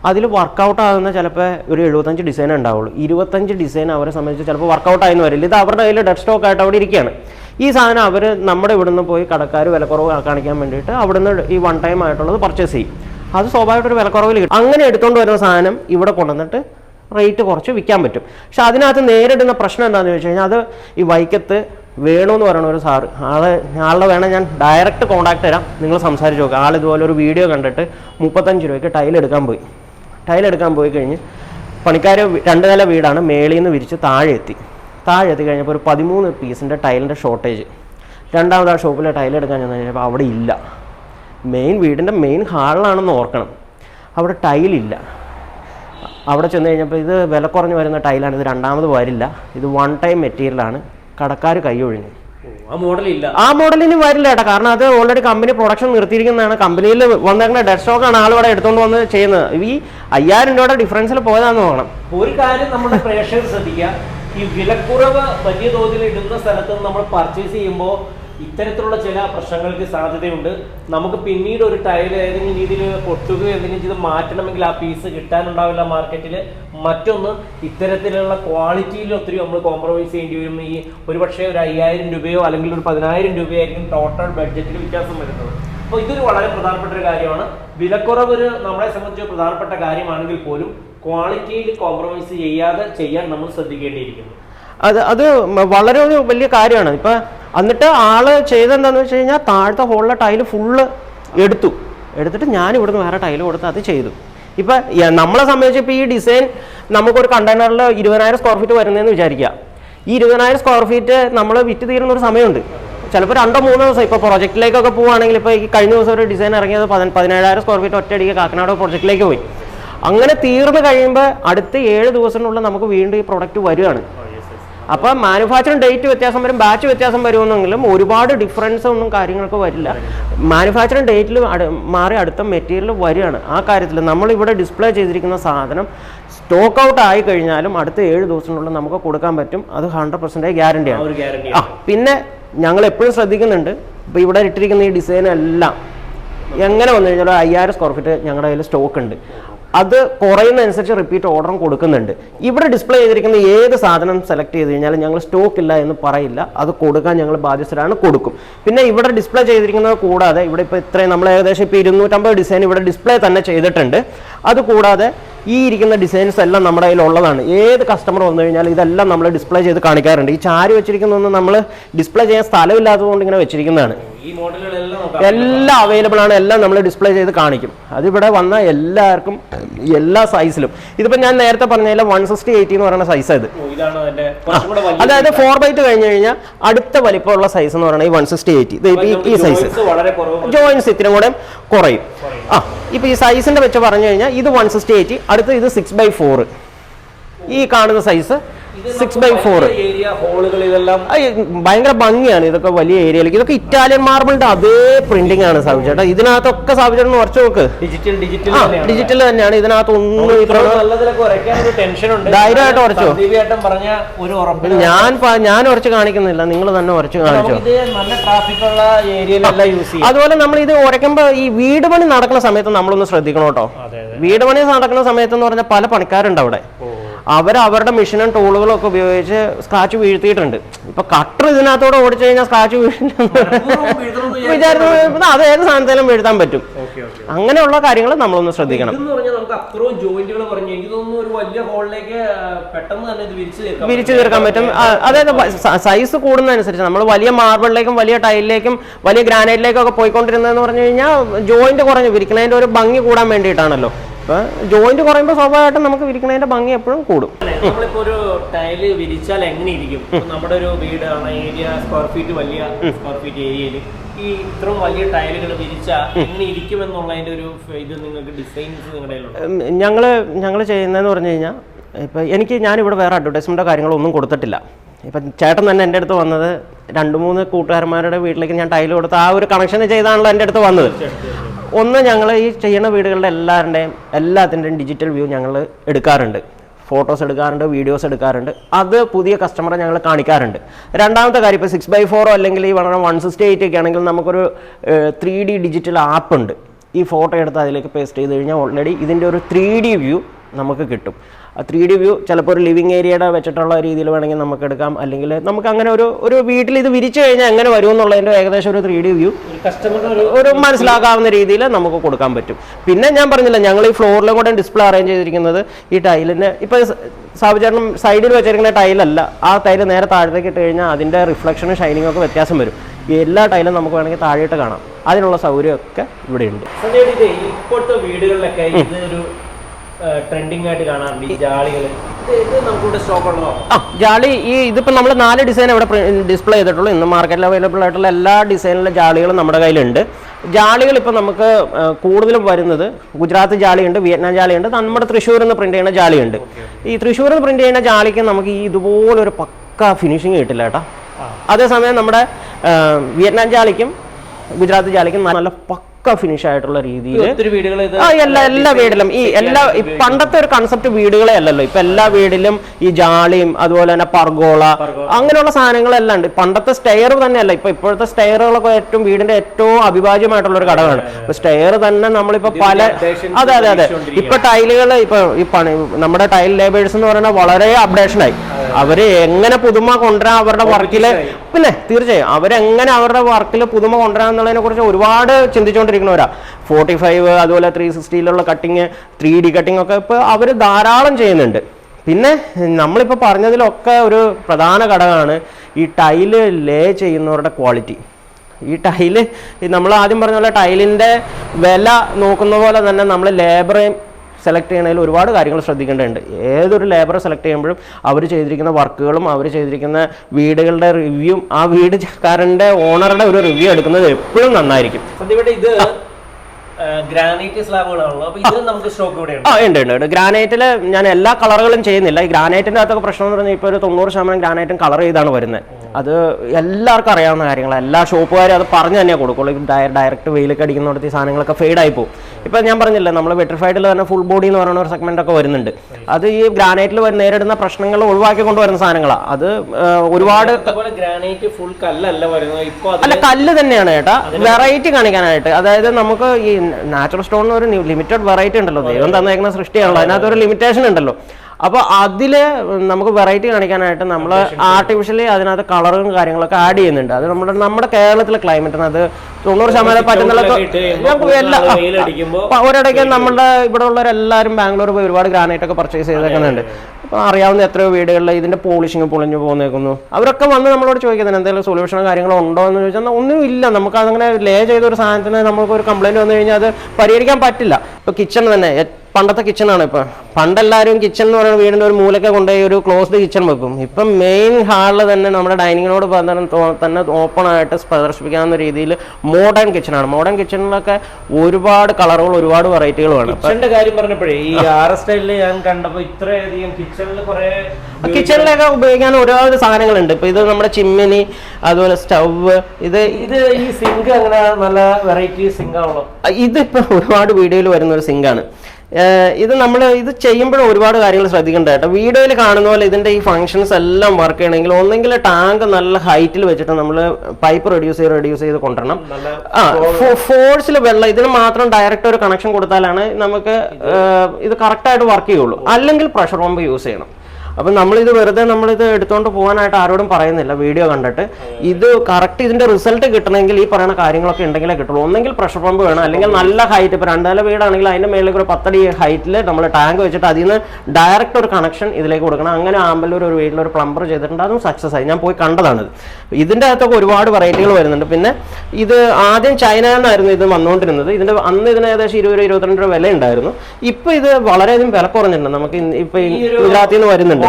അതിൽ വർക്കൗട്ട് ആകുന്ന ചിലപ്പോൾ ഒരു എഴുപത്തഞ്ച് ഡിസൈൻ ഉണ്ടാവുള്ളൂ. ഇരുപത്തഞ്ച് ഡിസൈൻ അവരെ സംബന്ധിച്ച് ചിലപ്പോൾ വർക്കൗട്ട് ആയെന്ന് വരില്ല. ഇത് അവരുടെ കയ്യിൽ ഡെഡ് സ്റ്റോക്ക് ആയിട്ട് അവിടെ ഇരിക്കുകയാണ്. ഈ സാധനം അവർ നമ്മുടെ ഇവിടുന്ന് പോയി കടക്കാർ വിലക്കുറവ് കാണിക്കാൻ വേണ്ടിയിട്ട് അവിടുന്ന് ഈ വൺ ടൈം ആയിട്ടുള്ളത് പർച്ചേസ് ചെയ്യും. അത് സ്വാഭാവികമായിട്ട് ഒരു വിലക്കുറവിൽ കിട്ടും. അങ്ങനെ എടുത്തുകൊണ്ട് വരുന്ന സാധനം ഇവിടെ കൊണ്ടുവന്നിട്ട് റേറ്റ് കുറച്ച് വിൽക്കാൻ പറ്റും. പക്ഷെ അതിനകത്ത് നേരിടുന്ന പ്രശ്നം എന്താണെന്ന് ചോദിച്ചു കഴിഞ്ഞാൽ അത് ഈ വൈക്കത്ത് വേണു എന്ന് ഒരു സാറ്. ആളെ ആളുടെ വേണം ഞാൻ ഡയറക്റ്റ് കോൺടാക്ട് തരാം. നിങ്ങൾ സംസാരിച്ച് നോക്കുക ആൾ ഇതുപോലെ ഒരു വീഡിയോ കണ്ടിട്ട് മുപ്പത്തഞ്ച് രൂപയ്ക്ക് ടൈൽ എടുക്കാൻ പോയി. ടൈൽ എടുക്കാൻ പോയി കഴിഞ്ഞ് പണിക്കാർ രണ്ട് നില വീടാണ് മേളിൽ നിന്ന് വിരിച്ച് താഴെ എത്തി താഴെ എത്തി കഴിഞ്ഞപ്പോൾ ഒരു പതിമൂന്ന് പീസിന്റെ ടൈലിന്റെ ഷോർട്ടേജ് രണ്ടാമത് ആ ഷോപ്പിലെ ടൈൽ എടുക്കാൻ ചെന്ന് കഴിഞ്ഞപ്പോൾ അവിടെ ഇല്ല. മെയിൻ വീടിന്റെ മെയിൻ ഹാളിലാണെന്ന് ഓർക്കണം. അവിടെ ടൈലില്ല അവിടെ ചെന്ന് കഴിഞ്ഞപ്പോൾ ഇത് വില കുറഞ്ഞ് വരുന്ന ടൈലാണ് ഇത് രണ്ടാമത് വരില്ല. ഇത് വൺ ടൈം മെറ്റീരിയലാണ് കടക്കാർ കൈ ഒഴിഞ്ഞു. ആ മോഡലിന് വരില്ല ഏട്ടാ. കാരണം അത് ഓൾറെഡി കമ്പനി പ്രൊഡക്ഷൻ നിർത്തിയിരിക്കുന്നതാണ്. കമ്പനിയിൽ വന്നേക്കുന്ന ഡെഡ് സ്റ്റോക്ക് ആണ് ആൾ ഇവിടെ എടുത്തുകൊണ്ട് വന്ന് ചെയ്യുന്നത്. ഈ അയ്യായിരം രൂപയുടെ ഡിഫറൻസിൽ പോയതാന്ന് തോന്നണം. ഒരു കാര്യം നമ്മുടെ പ്രേക്ഷകർ ശ്രദ്ധിക്കുക ഈ വിലക്കുറവ് വലിയ തോതിൽ ഇടുന്ന സ്ഥലത്ത് നമ്മൾ പർച്ചേസ് ചെയ്യുമ്പോൾ ഇത്തരത്തിലുള്ള ചില പ്രശ്നങ്ങൾക്ക് സാധ്യതയുണ്ട്. നമുക്ക് പിന്നീട് ഒരു ടൈൽ ഏതെങ്കിലും രീതിയിൽ പൊട്ടുകയോ എന്തെങ്കിലും ചെയ്ത് മാറ്റണമെങ്കിൽ ആ പീസ് കിട്ടാനുണ്ടാവില്ല മാർക്കറ്റിൽ മറ്റൊന്ന് ഇത്തരത്തിലുള്ള ക്വാളിറ്റിയിൽ ഒത്തിരി നമ്മൾ കോംപ്രമൈസ് ചെയ്യേണ്ടി വരും. ഈ ഒരുപക്ഷെ ഒരു അയ്യായിരം രൂപയോ അല്ലെങ്കിൽ ഒരു പതിനായിരം രൂപയായിരിക്കും ടോട്ടൽ ബഡ്ജറ്റിൽ വ്യത്യാസം വരുന്നത്. അപ്പോൾ ഇതൊരു വളരെ പ്രധാനപ്പെട്ട ഒരു കാര്യമാണ്. വിലക്കുറവ് ഒരു നമ്മളെ സംബന്ധിച്ച് പ്രധാനപ്പെട്ട കാര്യമാണെങ്കിൽ പോലും ക്വാളിറ്റിയിൽ കോംപ്രമൈസ് ചെയ്യാതെ ചെയ്യാൻ നമ്മൾ ശ്രദ്ധിക്കേണ്ടിയിരിക്കുന്നു. അത് അത് വളരെ ഒരു വലിയ കാര്യമാണ്. ഇപ്പം എന്നിട്ട് ആൾ ചെയ്തെന്താന്ന് വെച്ച് കഴിഞ്ഞാൽ താഴത്തെ ഹോളിലെ ടൈൽ ഫുള്ള് എടുത്തു. എടുത്തിട്ട് ഞാൻ ഇവിടുന്ന് വേറെ ടൈൽ കൊടുത്ത് അത് ചെയ്തു. ഇപ്പം നമ്മളെ സംബന്ധിച്ച് ഇപ്പോൾ ഈ ഡിസൈൻ നമുക്കൊരു കണ്ടെയ്നറിൽ ഇരുപതിനായിരം സ്ക്വയർ ഫീറ്റ് വരുന്നതെന്ന് വിചാരിക്കുക ഈ ഇരുപതിനായിരം സ്ക്വയർ ഫീറ്റ് നമ്മൾ വിറ്റ് തീരുന്ന ഒരു സമയമുണ്ട്. ചിലപ്പോൾ രണ്ടോ മൂന്നോ ദിവസം ഇപ്പോൾ പ്രൊജക്റ്റിലേക്കൊക്കെ പോവുകയാണെങ്കിൽ ഇപ്പോൾ ഈ കഴിഞ്ഞ ദിവസം ഒരു ഡിസൈൻ ഇറങ്ങിയത് പതിന- പതിനേഴായിരം സ്ക്വയർ ഫീറ്റ് ഒറ്റയടിക്ക് കാക്കനാട് പ്രൊജക്റ്റിലേക്ക് പോയി. അങ്ങനെ തീർന്നു കഴിയുമ്പോൾ അടുത്ത ഏഴ് ദിവസത്തിനുള്ളിൽ നമുക്ക് വീണ്ടും ഈ പ്രൊഡക്റ്റ് വരികയാണ് അപ്പോൾ മാനുഫാക്ചറിങ് ഡേറ്റ് വ്യത്യാസം വരും ബാച്ച് വ്യത്യാസം വരുമെന്നെങ്കിലും ഒരുപാട് ഡിഫറൻസ് ഒന്നും കാര്യങ്ങൾക്ക് വരില്ല. മാനുഫാക്ചറിങ് ഡേറ്റിൽ മാറി അടുത്ത മെറ്റീരിയൽ വരികയാണ്. ആ കാര്യത്തിൽ നമ്മളിവിടെ ഡിസ്പ്ലേ ചെയ്തിരിക്കുന്ന സാധനം സ്റ്റോക്ക് ഔട്ട് ആയി കഴിഞ്ഞാലും അടുത്ത ഏഴ് ദിവസത്തിനുള്ളിൽ നമുക്ക് കൊടുക്കാൻ പറ്റും. അത് ഹൺഡ്രഡ് പെർസെന്റേജ് ഗ്യാരണ്ടിയാണ് ആ പിന്നെ ഞങ്ങൾ എപ്പോഴും ശ്രദ്ധിക്കുന്നുണ്ട് ഇപ്പോൾ ഇവിടെ ഇട്ടിരിക്കുന്ന ഈ ഡിസൈൻ എല്ലാം എങ്ങനെ വന്നു കഴിഞ്ഞാൽ ഒരു അയ്യായിരം സ്ക്വയർ ഫീറ്റ് ഞങ്ങളുടെ കയ്യിൽ സ്റ്റോക്ക് ഉണ്ട്. അത് കുറയുന്നതനുസരിച്ച് റിപ്പീറ്റ് ഓർഡറും കൊടുക്കുന്നുണ്ട്. ഇവിടെ ഡിസ്പ്ലേ ചെയ്തിരിക്കുന്ന ഏത് സാധനം സെലക്ട് ചെയ്ത് കഴിഞ്ഞാൽ ഞങ്ങൾ സ്റ്റോക്ക് ഇല്ല എന്ന് പറയില്ല. അത് കൊടുക്കാൻ ഞങ്ങൾ ബാധ്യസ്ഥരാണ് കൊടുക്കും. പിന്നെ ഇവിടെ ഡിസ്പ്ലേ ചെയ്തിരിക്കുന്നത് കൂടാതെ ഇവിടെ ഇപ്പോൾ ഇത്രയും നമ്മൾ ഏകദേശം ഇപ്പോൾ ഇരുന്നൂറ്റമ്പത് ഡിസൈൻ ഇവിടെ ഡിസ്പ്ലേ തന്നെ ചെയ്തിട്ടുണ്ട്. അതുകൂടാതെ ഈ ഇരിക്കുന്ന ഡിസൈൻസ് എല്ലാം നമ്മുടെ കയ്യിൽ ഉള്ളതാണ് ഏത് കസ്റ്റമർ വന്നു കഴിഞ്ഞാൽ ഇതെല്ലാം നമ്മൾ ഡിസ്പ്ലേ ചെയ്ത് കാണിക്കാറുണ്ട്. ഈ ചാരി വെച്ചിരിക്കുന്നതൊന്നും നമ്മൾ ഡിസ്പ്ലേ ചെയ്യാൻ സ്ഥലമില്ലാത്തതുകൊണ്ട് ഇങ്ങനെ വെച്ചിരിക്കുന്നതാണ്. എല്ലാം അവൈലബിൾ ആണ്. എല്ലാം നമ്മൾ ഡിസ്പ്ലേ ചെയ്ത് കാണിക്കും. അതിവിടെ വന്ന എല്ലാവർക്കും എല്ലാ സൈസിലും ഇതിപ്പോൾ ഞാൻ നേരത്തെ പറഞ്ഞതിൽ വൺ സിക്സ്റ്റി എയ്റ്റി എന്ന് പറയുന്ന സൈസ് ഇത്. അതായത് ഫോർ ബൈറ്റ് കഴിഞ്ഞ് കഴിഞ്ഞാൽ അടുത്ത വലിപ്പമുള്ള സൈസ് എന്ന് പറയുന്നത് ഈ വൺ സിക്സ്റ്റി എയ്റ്റി ഈ സൈസ് ജോയിൻസ് ഇത്തിരി കൂടെ കുറയും. ആ ഇപ്പൊ ഈ സൈസിന്റെ വെച്ച് പറഞ്ഞു കഴിഞ്ഞാൽ ഇത് വൺ സിക്സ്റ്റി എയ്റ്റി അടുത്ത് ഇത് സിക്സ് ബൈ ഫോർ ഈ കാണുന്ന സൈസ് സിക്സ് ബൈ ഫോർ ഭയങ്കര ഭംഗിയാണ് ഇതൊക്കെ വലിയ ഏരിയയിലേക്ക് ഇതൊക്കെ ഇറ്റാലിയൻ മാർബിളിന്റെ അതേ പ്രിന്റിംഗ് ആണ് സാബു ചേട്ടാ. ഇതിനകത്തൊക്കെ സാബു ചേട്ടൻ ഉറച്ചു നോക്ക്. ഡിജിറ്റൽ ഡിജിറ്റൽ തന്നെയാണ്. ഇതിനകത്ത് ഒന്നും ധൈര്യമായിട്ട് ഉറച്ചോ. ഞാൻ ഞാൻ ഉറച്ച് കാണിക്കുന്നില്ല. നിങ്ങൾ തന്നെ ഉറച്ച് കാണിച്ചോ. അതുപോലെ നമ്മൾ ഇത് ഉരയ്ക്കുമ്പോൾ ഈ വീട് പണി നടക്കുന്ന സമയത്ത് നമ്മളൊന്ന് ശ്രദ്ധിക്കണം കേട്ടോ. വീട് പണി നടക്കുന്ന സമയത്ത് എന്ന് പറഞ്ഞാൽ പല പണിക്കാരുണ്ട് അവിടെ. അവർ അവരുടെ മെഷീനും ടൂളുകളും ഒക്കെ ഉപയോഗിച്ച് സ്ക്രാച്ച് വീഴ്ത്തിയിട്ടുണ്ട്. ഇപ്പൊ കട്ടർ ഇതിനകത്തോടെ ഓടിച്ചു കഴിഞ്ഞാൽ സ്ക്രാച്ച് വിചാരിച്ചു അത് ഏത് സാധനത്തിലും വീഴ്ത്താൻ പറ്റും. അങ്ങനെയുള്ള കാര്യങ്ങൾ നമ്മളൊന്ന് ശ്രദ്ധിക്കണം. വിരിച്ചു തീർക്കാൻ പറ്റും. അതായത് സൈസ് കൂടുന്നതനുസരിച്ച് നമ്മൾ വലിയ മാർബിളിലേക്കും വലിയ ടൈലിലേക്കും വലിയ ഗ്രാനൈറ്റിലേക്കും ഒക്കെ പോയിക്കൊണ്ടിരുന്നതെന്ന് പറഞ്ഞു കഴിഞ്ഞാൽ ജോയിന്റ് കുറഞ്ഞു വിരിക്കുന്നതിന്റെ ഒരു ഭംഗി കൂടാൻ വേണ്ടിയിട്ടാണല്ലോ. അപ്പൊ ജോയിന്റ് കുറയുമ്പോൾ സ്വാഭാവികമായിട്ടും നമുക്ക് വിരിക്കുന്നതിന്റെ ഭംഗി എപ്പോഴും കൂടും. നമ്മളിപ്പോ ഒരു ടൈൽ വിരിച്ചാൽ എങ്ങനെ ഇരിക്കും നമ്മുടെ ഒരു വീടാണ് ഏരിയ സ്ക്വയർ ഫീറ്റ് വലിയ സ്ക്വയർ ഫീറ്റ് ഏരിയയിൽ ഈ ഇത്രയും വലിയ ടൈലുകൾ വിരിച്ചാൽ എങ്ങനെ ഇരിക്കും എന്നുള്ളതിന്റെ ഒരു ഇത് നിങ്ങൾക്ക് ഡിസൈൻസ് നിങ്ങളുടെ കയ്യിലുണ്ടോ? ഞങ്ങൾ ഞങ്ങൾ ചെയ്യുന്നതെന്ന് പറഞ്ഞു കഴിഞ്ഞാൽ ഇപ്പം എനിക്ക് ഞാനിവിടെ വേറെ അഡ്വർടൈസ്മെന്റോ കാര്യങ്ങളൊന്നും കൊടുത്തിട്ടില്ല. ഇപ്പം ചേട്ടൻ തന്നെ എന്റെ അടുത്ത് വന്നത് രണ്ട് മൂന്ന് കൂട്ടുകാരന്മാരുടെ വീട്ടിലേക്ക് ഞാൻ ടൈൽ കൊടുത്ത് ആ ഒരു കണക്ഷൻ ചെയ്താണല്ലോ എന്റെ അടുത്ത് വന്നത്. ഒന്ന് ഞങ്ങൾ ഈ ചെയ്യുന്ന വീടുകളുടെ എല്ലാവരുടെയും എല്ലാത്തിന്റെയും ഡിജിറ്റൽ വ്യൂ ഞങ്ങൾ എടുക്കാറുണ്ട്. ഫോട്ടോസ് എടുക്കാറുണ്ട് വീഡിയോസ് എടുക്കാറുണ്ട്. അത് പുതിയ കസ്റ്റമറെ ഞങ്ങൾ കാണിക്കാറുണ്ട്. രണ്ടാമത്തെ കാര്യം ഇപ്പോൾ സിക്സ് ബൈ ഫോറോ അല്ലെങ്കിൽ ഈ പറഞ്ഞ വൺ സിക്സ്റ്റി എയ്റ്റ് ഒക്കെ ആണെങ്കിൽ നമുക്കൊരു ത്രീ ഡി ഡിജിറ്റൽ ആപ്പ് ഉണ്ട്. ഈ ഫോട്ടോ എടുത്ത് അതിലേക്ക് പേസ്റ്റ് ചെയ്ത് കഴിഞ്ഞാൽ ഓൾറെഡി ഇതിന്റെ ഒരു ത്രീ ഡി വ്യൂ നമുക്ക് കിട്ടും. ത്രീ ഡി വ്യൂ ചിലപ്പോൾ ഒരു ലിവിങ് ഏരിയയുടെ വെച്ചിട്ടുള്ള രീതിയിൽ വേണമെങ്കിൽ നമുക്ക് എടുക്കാം. അല്ലെങ്കിൽ നമുക്ക് അങ്ങനെ ഒരു ഒരു വീട്ടിൽ ഇത് വിരിച്ചു കഴിഞ്ഞാൽ എങ്ങനെ വരും എന്നുള്ളതിന്റെ ഏകദേശം ഒരു ത്രീ ഡി വ്യൂ ഒരു മനസ്സിലാക്കാവുന്ന രീതിയിൽ നമുക്ക് കൊടുക്കാൻ പറ്റും. പിന്നെ ഞാൻ പറഞ്ഞില്ല ഞങ്ങൾ ഈ ഫ്ലോറിലും കൂടെ ഡിസ്പ്ലേ അറേഞ്ച് ചെയ്തിരിക്കുന്നത് ഈ ടൈലിന് ഇപ്പൊ സാഹചര്യം സൈഡിൽ വെച്ചിരിക്കുന്ന ടൈലല്ല ആ ടൈൽ നേരെ താഴത്തേക്ക് ഇട്ട് കഴിഞ്ഞാൽ അതിന്റെ റിഫ്ലക്ഷനും ഷൈനിങ്ങും ഒക്കെ വ്യത്യാസം വരും. എല്ലാ ടൈലും നമുക്ക് വേണമെങ്കിൽ താഴെയിട്ട് കാണാം. അതിനുള്ള സൗകര്യമൊക്കെ ഇവിടെ ഉണ്ട് സന്ധ്യ ഇത് ഇപ്പോഴത്തെ വീടുകളിലൊക്കെ ഇത് ഒരു ട്രെൻഡിങ് ആയിട്ട് കാണാറുണ്ട് ഈ ജാളികൾ ജാളി ഈ ഇതിപ്പോൾ നമ്മൾ നാല് ഡിസൈൻ ഇവിടെ ഡിസ്പ്ലേ ചെയ്തിട്ടുള്ളൂ. ഇന്ന് മാർക്കറ്റിൽ അവൈലബിൾ ആയിട്ടുള്ള എല്ലാ ഡിസൈനിലെ ജാളികളും നമ്മുടെ കയ്യിലുണ്ട്. ജാളികൾ ഇപ്പോൾ നമുക്ക് കൂടുതലും വരുന്നത് ഗുജറാത്ത് ജാളിയുണ്ട് വിയറ്റ്നാം ജാളിയുണ്ട് നമ്മുടെ തൃശ്ശൂരിൽ നിന്ന് പ്രിന്റ് ചെയ്യുന്ന ജാളിയുണ്ട്. ഈ തൃശ്ശൂരിൽ നിന്ന് പ്രിന്റ് ചെയ്യുന്ന ജാളിക്ക് നമുക്ക് ഈ ഇതുപോലൊരു പക്ക ഫിനിഷിങ് കിട്ടില്ല കേട്ടോ. അതേസമയം നമ്മുടെ വിയറ്റ്നാം ജാളിക്കും ഗുജറാത്ത് ജാളിക്കും നല്ല പക്ക ഫിനിഷ് ആയിട്ടുള്ള രീതിയിൽ എല്ലാ എല്ലാ വീടിലും. ഈ എല്ലാ പണ്ടത്തെ ഒരു കൺസെപ്റ്റ് വീടുകളെ അല്ലല്ലോ. ഇപ്പൊ എല്ലാ വീടിലും ഈ ജാളിയും അതുപോലെ തന്നെ പർഗോള അങ്ങനെയുള്ള സാധനങ്ങളെല്ലാം ഉണ്ട്. പണ്ടത്തെ സ്റ്റെയർ തന്നെയല്ല. ഇപ്പൊ ഇപ്പോഴത്തെ സ്റ്റെയറുകളൊക്കെ ഏറ്റവും വീടിന്റെ ഏറ്റവും അഭിഭാജ്യമായിട്ടുള്ള ഒരു ഘടകമാണ്. ഇപ്പൊ സ്റ്റെയർ തന്നെ നമ്മളിപ്പോ പല അതെ അതെ അതെ. ഇപ്പൊ ടൈലുകൾ ഇപ്പൊ ഈ പണി നമ്മുടെ ടൈൽ ലേബേഴ്സ് എന്ന് പറയുന്നത് വളരെ അപ്ഡേഷൻ ആയി. അവർ എങ്ങനെ പുതുമ കൊണ്ടുവരാൻ അവരുടെ വർക്കിൽ പിന്നെ തീർച്ചയായും. അവരെങ്ങനെ അവരുടെ വർക്കിൽ പുതുമ കൊണ്ടുവരാൻ എന്നുള്ളതിനെ കുറിച്ച് ഒരുപാട് ചിന്തിച്ചുകൊണ്ടിരിക്കുന്നവരാ. ഫോർട്ടി ഫൈവ് അതുപോലെ ത്രീ സിക്സ്റ്റിയിലുള്ള കട്ടിങ് ത്രീ ഡി കട്ടിങ് ഒക്കെ ഇപ്പോൾ അവർ ധാരാളം ചെയ്യുന്നുണ്ട്. പിന്നെ നമ്മളിപ്പോൾ പറഞ്ഞതിലൊക്കെ ഒരു പ്രധാന ഘടകമാണ് ഈ ടൈൽ ലേ ചെയ്യുന്നവരുടെ ക്വാളിറ്റി. ഈ ടൈൽ നമ്മൾ ആദ്യം പറഞ്ഞ പോലെ ടൈലിന്റെ വില നോക്കുന്ന പോലെ തന്നെ നമ്മൾ ലേബറേയും സെലക്ട് ചെയ്യണതിൽ ഒരുപാട് കാര്യങ്ങൾ ശ്രദ്ധിക്കേണ്ടതുണ്ട്. ഏതൊരു ലേബറെ സെലക്ട് ചെയ്യുമ്പോഴും അവർ ചെയ്തിരിക്കുന്ന വർക്കുകളും അവർ ചെയ്തിരിക്കുന്ന വീടുകളുടെ റിവ്യൂ ആ വീട് വീടുകാരന്റെ ഓണറുടെ ഒരു റിവ്യൂ എടുക്കുന്നത് എപ്പോഴും നന്നായിരിക്കും. ഇത് ഗ്രാനൈറ്റ് സ്ലാബുകളാണല്ലോ അപ്പോൾ നമുക്ക് സ്റ്റോക്ക് ഇവിടെ ഉണ്ട് ആ ഉണ്ട് ഉണ്ട് ഉണ്ട്. ഗ്രാനൈറ്റിൽ ഞാൻ എല്ലാ കളറുകളും ചെയ്യുന്നില്ല. ഈ ഗ്രാനൈറ്റിന്റെ അകത്തൊക്കെ പ്രശ്നം എന്ന് പറഞ്ഞാൽ ഇപ്പോൾ ഒരു തൊണ്ണൂറ് ശതമാനം ഗ്രാനൈറ്റും കളർ ചെയ്താണ് വരുന്നത്. അത് എല്ലാവർക്കും അറിയാവുന്ന കാര്യങ്ങളാണ് എല്ലാ ഷോപ്പുകാരും അത് പറഞ്ഞു തന്നെ കൊടുക്കുള്ളൂ. ഡയറക്റ്റ് വെയിലൊക്കെ അടിക്കുന്നിടത്ത് ഈ സാധനങ്ങളൊക്കെ ഫെയ്ഡ് ആയി പോകും ഇപ്പം ഞാൻ പറഞ്ഞില്ല നമ്മൾ വെട്രിഫൈഡിൽ തന്നെ ഫുൾ ബോഡി എന്ന് പറയുന്ന ഒരു സെഗ്മെന്റ് ഒക്കെ വരുന്നുണ്ട്. അത് ഈ ഗ്രാനൈറ്റിൽ നേരിടുന്ന പ്രശ്നങ്ങൾ ഒഴിവാക്കി കൊണ്ടുവരുന്ന സാധനങ്ങളാണ് അത് ഒരുപാട് ഗ്രാനൈറ്റ് ഫുൾ കല്ലല്ല വരുന്നത്. അല്ല കല്ല് തന്നെയാണ് ചേട്ടാ വെറൈറ്റി കാണിക്കാനായിട്ട്. അതായത് നമുക്ക് ഈ നാച്ചുറൽ സ്റ്റോണിന് ഒരു ലിമിറ്റഡ് വെറൈറ്റി ഉണ്ടല്ലോ. ദൈവം തന്നേക്കുന്ന സൃഷ്ടിയാണല്ലോ. അതിനകത്ത് ഒരു ലിമിറ്റേഷൻ ഉണ്ടല്ലോ. അപ്പോൾ അതിൽ നമുക്ക് വെറൈറ്റി കാണിക്കാനായിട്ട് നമ്മൾ ആർട്ടിഫിഷ്യലി അതിനകത്ത് കളറും കാര്യങ്ങളൊക്കെ ആഡ് ചെയ്യുന്നുണ്ട്. അത് നമ്മുടെ നമ്മുടെ കേരളത്തിലെ ക്ലൈമറ്റിന് അത് തൊണ്ണൂറ് ശതമാനം പറ്റുന്ന ഒരിടയ്ക്ക് നമ്മുടെ ഇവിടെ ഉള്ളവരെല്ലാവരും ബാംഗ്ലൂർ പോയി ഒരുപാട് ഗ്രാനൈറ്റ് ഒക്കെ പർച്ചേസ് ചെയ്തേക്കുന്നുണ്ട്. അറിയാവുന്ന എത്രയോ വീടുകളിൽ ഇതിന്റെ പോളിഷിങ് പൊളിഞ്ഞു പോകുന്നേക്കുന്നു അവരൊക്കെ വന്ന് നമ്മളോട് ചോദിക്കുന്നത് എന്തെങ്കിലും സൊല്യൂഷനോ കാര്യങ്ങളോ ഉണ്ടോ? എന്ന് ചോദിച്ചാൽ ഒന്നും ഇല്ല. നമുക്ക് അതങ്ങനെ ലേ ചെയ്ത ഒരു സാധനത്തിന് നമുക്ക് ഒരു കംപ്ലൈന്റ് വന്നു കഴിഞ്ഞാൽ അത് പരിഹരിക്കാൻ പറ്റില്ല. ഇപ്പൊ കിച്ചൺ തന്നെ പണ്ടത്തെ കിച്ചണാണ് ഇപ്പൊ. പണ്ടെല്ലാവരും കിച്ചൺ എന്ന് പറയുന്ന വീടിന്റെ ഒരു മൂലക്കെ കൊണ്ടുപോയി ഒരു ക്ലോസ്ഡ് കിച്ചൺ വെക്കും. ഇപ്പം മെയിൻ ഹാളിൽ തന്നെ നമ്മുടെ ഡൈനിങ്ങിനോട് തന്നെ ഓപ്പൺ ആയിട്ട് പ്രദർശിപ്പിക്കാവുന്ന രീതിയിൽ മോഡേൺ കിച്ചണാണ് മോഡേൺ കിച്ചണിലൊക്കെ ഒരുപാട് കളറുകൾ ഒരുപാട് വെറൈറ്റികൾ വേണം. കിച്ചണിന്റെ കാര്യം പറഞ്ഞപ്പോഴേ ഈ ആർ എസ് സ്റ്റൈലിൽ ഞാൻ കണ്ടപ്പോൾ ഇത്രയധികം കിച്ചണിൽ കുറെ കിച്ചണിലൊക്കെ ഉപയോഗിക്കാൻ ഒരുപാട് സാധനങ്ങളുണ്ട്. ഇപ്പൊ ഇത് നമ്മുടെ ചിമ്മിനി അതുപോലെ സ്റ്റവ് ഇത് ഇത് ഈ സിങ്ക് അങ്ങനെ നല്ല വെറൈറ്റി സിങ്ക് ആണല്ലോ. ഇതിപ്പോ ഒരുപാട് വീഡിയോയിൽ വരുന്ന ഒരു സിങ്കാണ് ഇത് നമ്മൾ ഇത് ചെയ്യുമ്പോഴും ഒരുപാട് കാര്യങ്ങൾ ശ്രദ്ധിക്കേണ്ട കേട്ടോ. വീഡിയോയിൽ കാണുന്ന പോലെ ഇതിന്റെ ഈ ഫങ്ഷൻസ് എല്ലാം വർക്ക് ചെയ്യണമെങ്കിൽ ഒന്നെങ്കിൽ ടാങ്ക് നല്ല ഹൈറ്റിൽ വെച്ചിട്ട് നമ്മൾ പൈപ്പ് റെഡ്യൂസ് ചെയ്ത് റെഡ്യൂസ് ചെയ്ത് കൊണ്ടുവരണം. ആ ഫോഴ്സിൽ വെള്ളം ഇതിന് മാത്രം ഡയറക്റ്റ് ഒരു കണക്ഷൻ കൊടുത്താലാണ് നമുക്ക് ഇത് കറക്റ്റായിട്ട് വർക്ക് ചെയ്യുള്ളൂ. അല്ലെങ്കിൽ പ്രഷർ പമ്പ് യൂസ് ചെയ്യണം. അപ്പം നമ്മളിത് വെറുതെ നമ്മളിത് എടുത്തുകൊണ്ട് പോകാനായിട്ട് ആരോടും പറയുന്നില്ല. വീഡിയോ കണ്ടിട്ട്. ഇത് കറക്റ്റ് ഇതിന്റെ റിസൾട്ട് കിട്ടണമെങ്കിൽ ഈ പറയുന്ന കാര്യങ്ങളൊക്കെ ഉണ്ടെങ്കിലേ കിട്ടുള്ളൂ. ഒന്നെങ്കിൽ പ്രഷർ പമ്പ് വേണം. അല്ലെങ്കിൽ നല്ല ഹൈറ്റ് ഇപ്പോൾ രണ്ടാല വീടാണെങ്കിൽ അതിന്റെ മേളിലേക്ക് ഒരു പത്തടി ഹൈറ്റിൽ നമ്മൾ ടാങ്ക് വെച്ചിട്ട് അതിൽ നിന്ന് ഡയറക്റ്റ് ഒരു കണക്ഷൻ ഇതിലേക്ക് കൊടുക്കണം. അങ്ങനെ ആമ്പല്ലൂർ ഒരു വീട്ടിൽ ഒരു പ്ലംബർ ചെയ്തിട്ടുണ്ട്. അതും സക്സസ് ആയി. ഞാൻ പോയി കണ്ടതാണ് ഇതിന്റെ അകത്തൊക്കെ ഒരുപാട് വെറൈറ്റികൾ വരുന്നുണ്ട്. പിന്നെ ഇത് ആദ്യം ചൈന എന്നായിരുന്നു ഇത് വന്നുകൊണ്ടിരുന്നത് ഇതിന്റെ അന്ന് ഇതിന് ഏകദേശം ഇരുപത് രൂപ ഇരുപത്തിരണ്ട് രൂപ വില ഉണ്ടായിരുന്നു ഇപ്പൊ ഇത് വളരെയധികം വില കുറഞ്ഞിട്ടുണ്ട്. നമുക്ക് ഇപ്പൊ ഗുജറാത്തിൽ നിന്ന് വരുന്നുണ്ട്.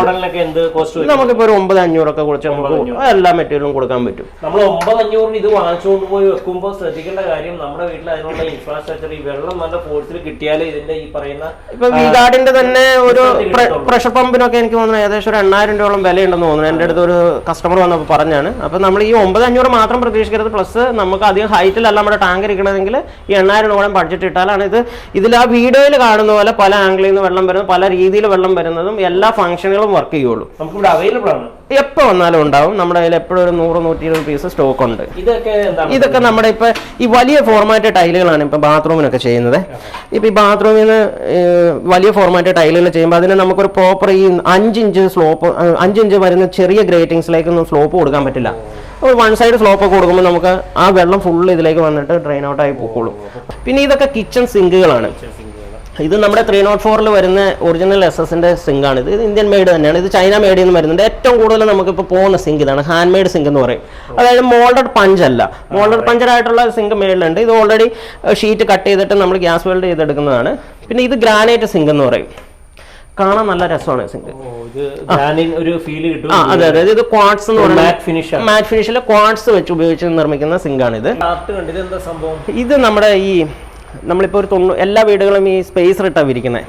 നമുക്കിപ്പോ ഒരു ഒമ്പത് അഞ്ഞൂറൊക്കെ കുറച്ച് നമുക്ക് എല്ലാ മെറ്റീരിയലും കൊടുക്കാൻ പറ്റും. നമ്മൾ ഒമ്പത് അഞ്ഞൂറിന് ഇത് വാങ്ങിച്ചുകൊണ്ട് പോയി വെക്കുമ്പോൾ ശ്രദ്ധിക്കേണ്ട കാര്യം നമ്മുടെ വീട്ടിൽ അതിനുള്ള ഇൻഫ്രാസ്ട്രക്ചർ ഈ വെള്ളം നല്ല ഫോഴ്സിൽ കിട്ടിയാലേ ഇതിന്റെ ഈ പറയുന്ന ഇപ്പൊ വിഗാർഡിന്റെ തന്നെ ഒരു പ്രഷർ പമ്പിനൊക്കെ എനിക്ക് തോന്നുന്നു ഏകദേശം ഒരു എണ്ണായിരം രൂപയോളം വിലയുണ്ടെന്ന് തോന്നുന്നു. എന്റെ അടുത്ത് ഒരു കസ്റ്റമർ വന്നപ്പോൾ പറഞ്ഞാണ്. അപ്പൊ നമ്മൾ ഈ ഒമ്പത് അഞ്ഞൂറ് മാത്രം പ്രതീക്ഷിക്കരുത്. പ്ലസ് നമുക്ക് അധികം ഹൈറ്റിലല്ല നമ്മുടെ ടാങ്ക് ഇരിക്കണമെങ്കിൽ ഈ എണ്ണായിരം രൂപ ബഡ്ജറ്റ് ഇട്ടാലാണ് ഇത്. ഇതിൽ ആ വീഡിയോയിൽ കാണുന്ന പോലെ പല ആംഗിളിൽ നിന്ന് വെള്ളം വരുന്നത് പല രീതിയിൽ വെള്ളം വരുന്നതും എല്ലാ ഫംഗ്ഷനുകളും വർക്ക് ചെയ്യുള്ളൂ. നമുക്കിവിടെ അവൈലബിൾ ആണ്. എപ്പോ വന്നാലും ഉണ്ടാവും. നമ്മുടെ കയ്യിൽ എപ്പോഴും ഒരു നൂറ് നൂറ്റി ഇരുപത് പീസ് സ്റ്റോക്ക് ഉണ്ട്. ഇതൊക്കെ ഇതൊക്കെ നമ്മുടെ ഇപ്പൊ ഈ വലിയ ഫോർമാറ്റ് ടൈലുകളാണ് ഇപ്പൊ ബാത്റൂമിനൊക്കെ ചെയ്യുന്നത്. ഇപ്പൊ ഈ ബാത്റൂമിൽ നിന്ന് വലിയ ഫോർമാറ്റ് ടൈലുകൾ ചെയ്യുമ്പോൾ അതിന് നമുക്കൊരു പ്രോപ്പർ ഈ അഞ്ചിഞ്ച് സ്ലോപ്പ് അഞ്ചിഞ്ച് വരുന്ന ചെറിയ ഗ്രേറ്റിംഗ്സിലേക്കൊന്നും സ്ലോപ്പ് കൊടുക്കാൻ പറ്റില്ല. വൺ സൈഡ് സ്ലോപ്പ് ഒക്കെ കൊടുക്കുമ്പോൾ നമുക്ക് ആ വെള്ളം ഫുൾ ഇതിലേക്ക് വന്നിട്ട് ഡ്രെയിൻ ഔട്ടായി ആയി പോയിക്കോളും പിന്നെ ഇതൊക്കെ കിച്ചൺ സിങ്കുകളാണ് ഇത് നമ്മുടെ ത്രീ നോട്ട് ഫോറിൽ വരുന്ന ഒറിജിനൽ എസ് എസിന്റെ സിങ്ക് ആണ്. ഇത് ഇത് ഇന്ത്യൻ മെയ്ഡ് തന്നെയാണ്. ഇത് ചൈന മെയ്ഡിൽ നിന്ന് വരുന്നുണ്ട്. ഏറ്റവും കൂടുതൽ നമുക്കിപ്പോൾ പോകുന്ന സിങ്ക് ഇതാണ്. ഹാൻഡ് മെയ്ഡ് സിങ്ക് എന്ന് പറയും. അതായത് മോൾഡഡ് പഞ്ച് അല്ല. മോൾഡഡ് പഞ്ചറായിട്ടുള്ള സിങ്ക് മേളിലുണ്ട്. ഇത് ഓൾറെഡി ഷീറ്റ് കട്ട് ചെയ്തിട്ട് നമ്മൾ ഗ്യാസ് വെൽഡ് ചെയ്തെടുക്കുന്നതാണ്. പിന്നെ ഇത് ഗ്രാനൈറ്റ് സിങ്ക് എന്ന് പറയും. കാണാൻ നല്ല രസമാണ് സിങ്ക് ഒരു ഫീൽ കിട്ടും. അതെ അതെ. ഇത് ക്വാർട്സ് എന്ന് മാറ്റ് പറയുന്നത് ഫിനിഷ് ആണ്. മാറ്റ് ഫിനിഷിൽ ക്വാർട്സ് വെച്ച് ഉപയോഗിച്ച് നിർമ്മിക്കുന്ന സിങ്കാണ് ഇത്. ഇത് നമ്മുടെ ഈ നമ്മളിപ്പോൾ ഒരു തൊണ്ണൂ എല്ലാ വീടുകളും ഈ സ്പേസ് റിട്ടാണ് വിരിക്കുന്നത്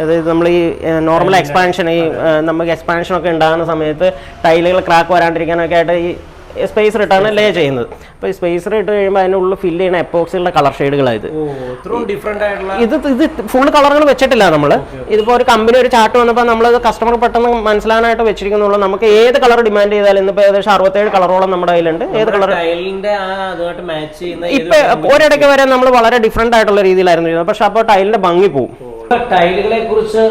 അതായത് നമ്മൾ ഈ നോർമൽ എക്സ്പാൻഷൻ ഈ നമുക്ക് എക്സ്പാൻഷൻ ഒക്കെ ഉണ്ടാകുന്ന സമയത്ത് ടൈലുകൾ ക്രാക്ക് വരാണ്ടിരിക്കാനൊക്കെ ആയിട്ട് ഈ സ്പേസ് ഇട്ടാണ് ലേ ചെയ്യുന്നത്. അപ്പോൾ സ്പേസർ സ്പേസ് ഇട്ട് കഴിയുമ്പോൾ അതിനുള്ളിൽ ഫില്ല് ചെയ്യുന്ന എപ്പോക്സിലുള്ള കളർ ഷെയ്ഡുകളായത് ഇത്. ഇത് ഫുൾ കളറുകൾ വെച്ചിട്ടില്ല നമ്മൾ ഇതിപ്പോ ഒരു കമ്പനി ഒരു ചാർട്ട് വന്നപ്പോൾ നമ്മളത് കസ്റ്റമർ പെട്ടെന്ന് മനസ്സിലാനായിട്ട് വെച്ചിരിക്കുന്നുള്ളൂ. നമുക്ക് ഏത് കളർ ഡിമാൻഡ് ചെയ്താലും ഇന്നിപ്പോൾ ഏകദേശം അറുപത്തേഴ് കളറോളം നമ്മുടെ കയ്യിലുണ്ട്. ഏത് കളർ ഇപ്പൊ ഒരിടയ്ക്ക് വരെ നമ്മൾ വളരെ ഡിഫറെന്റ് ആയിട്ടുള്ള രീതിയിലായിരുന്നു പക്ഷെ അപ്പോൾ ടൈലിന്റെ ഭംഗി പോവും. ടൈലുകളെ കുറിച്ച്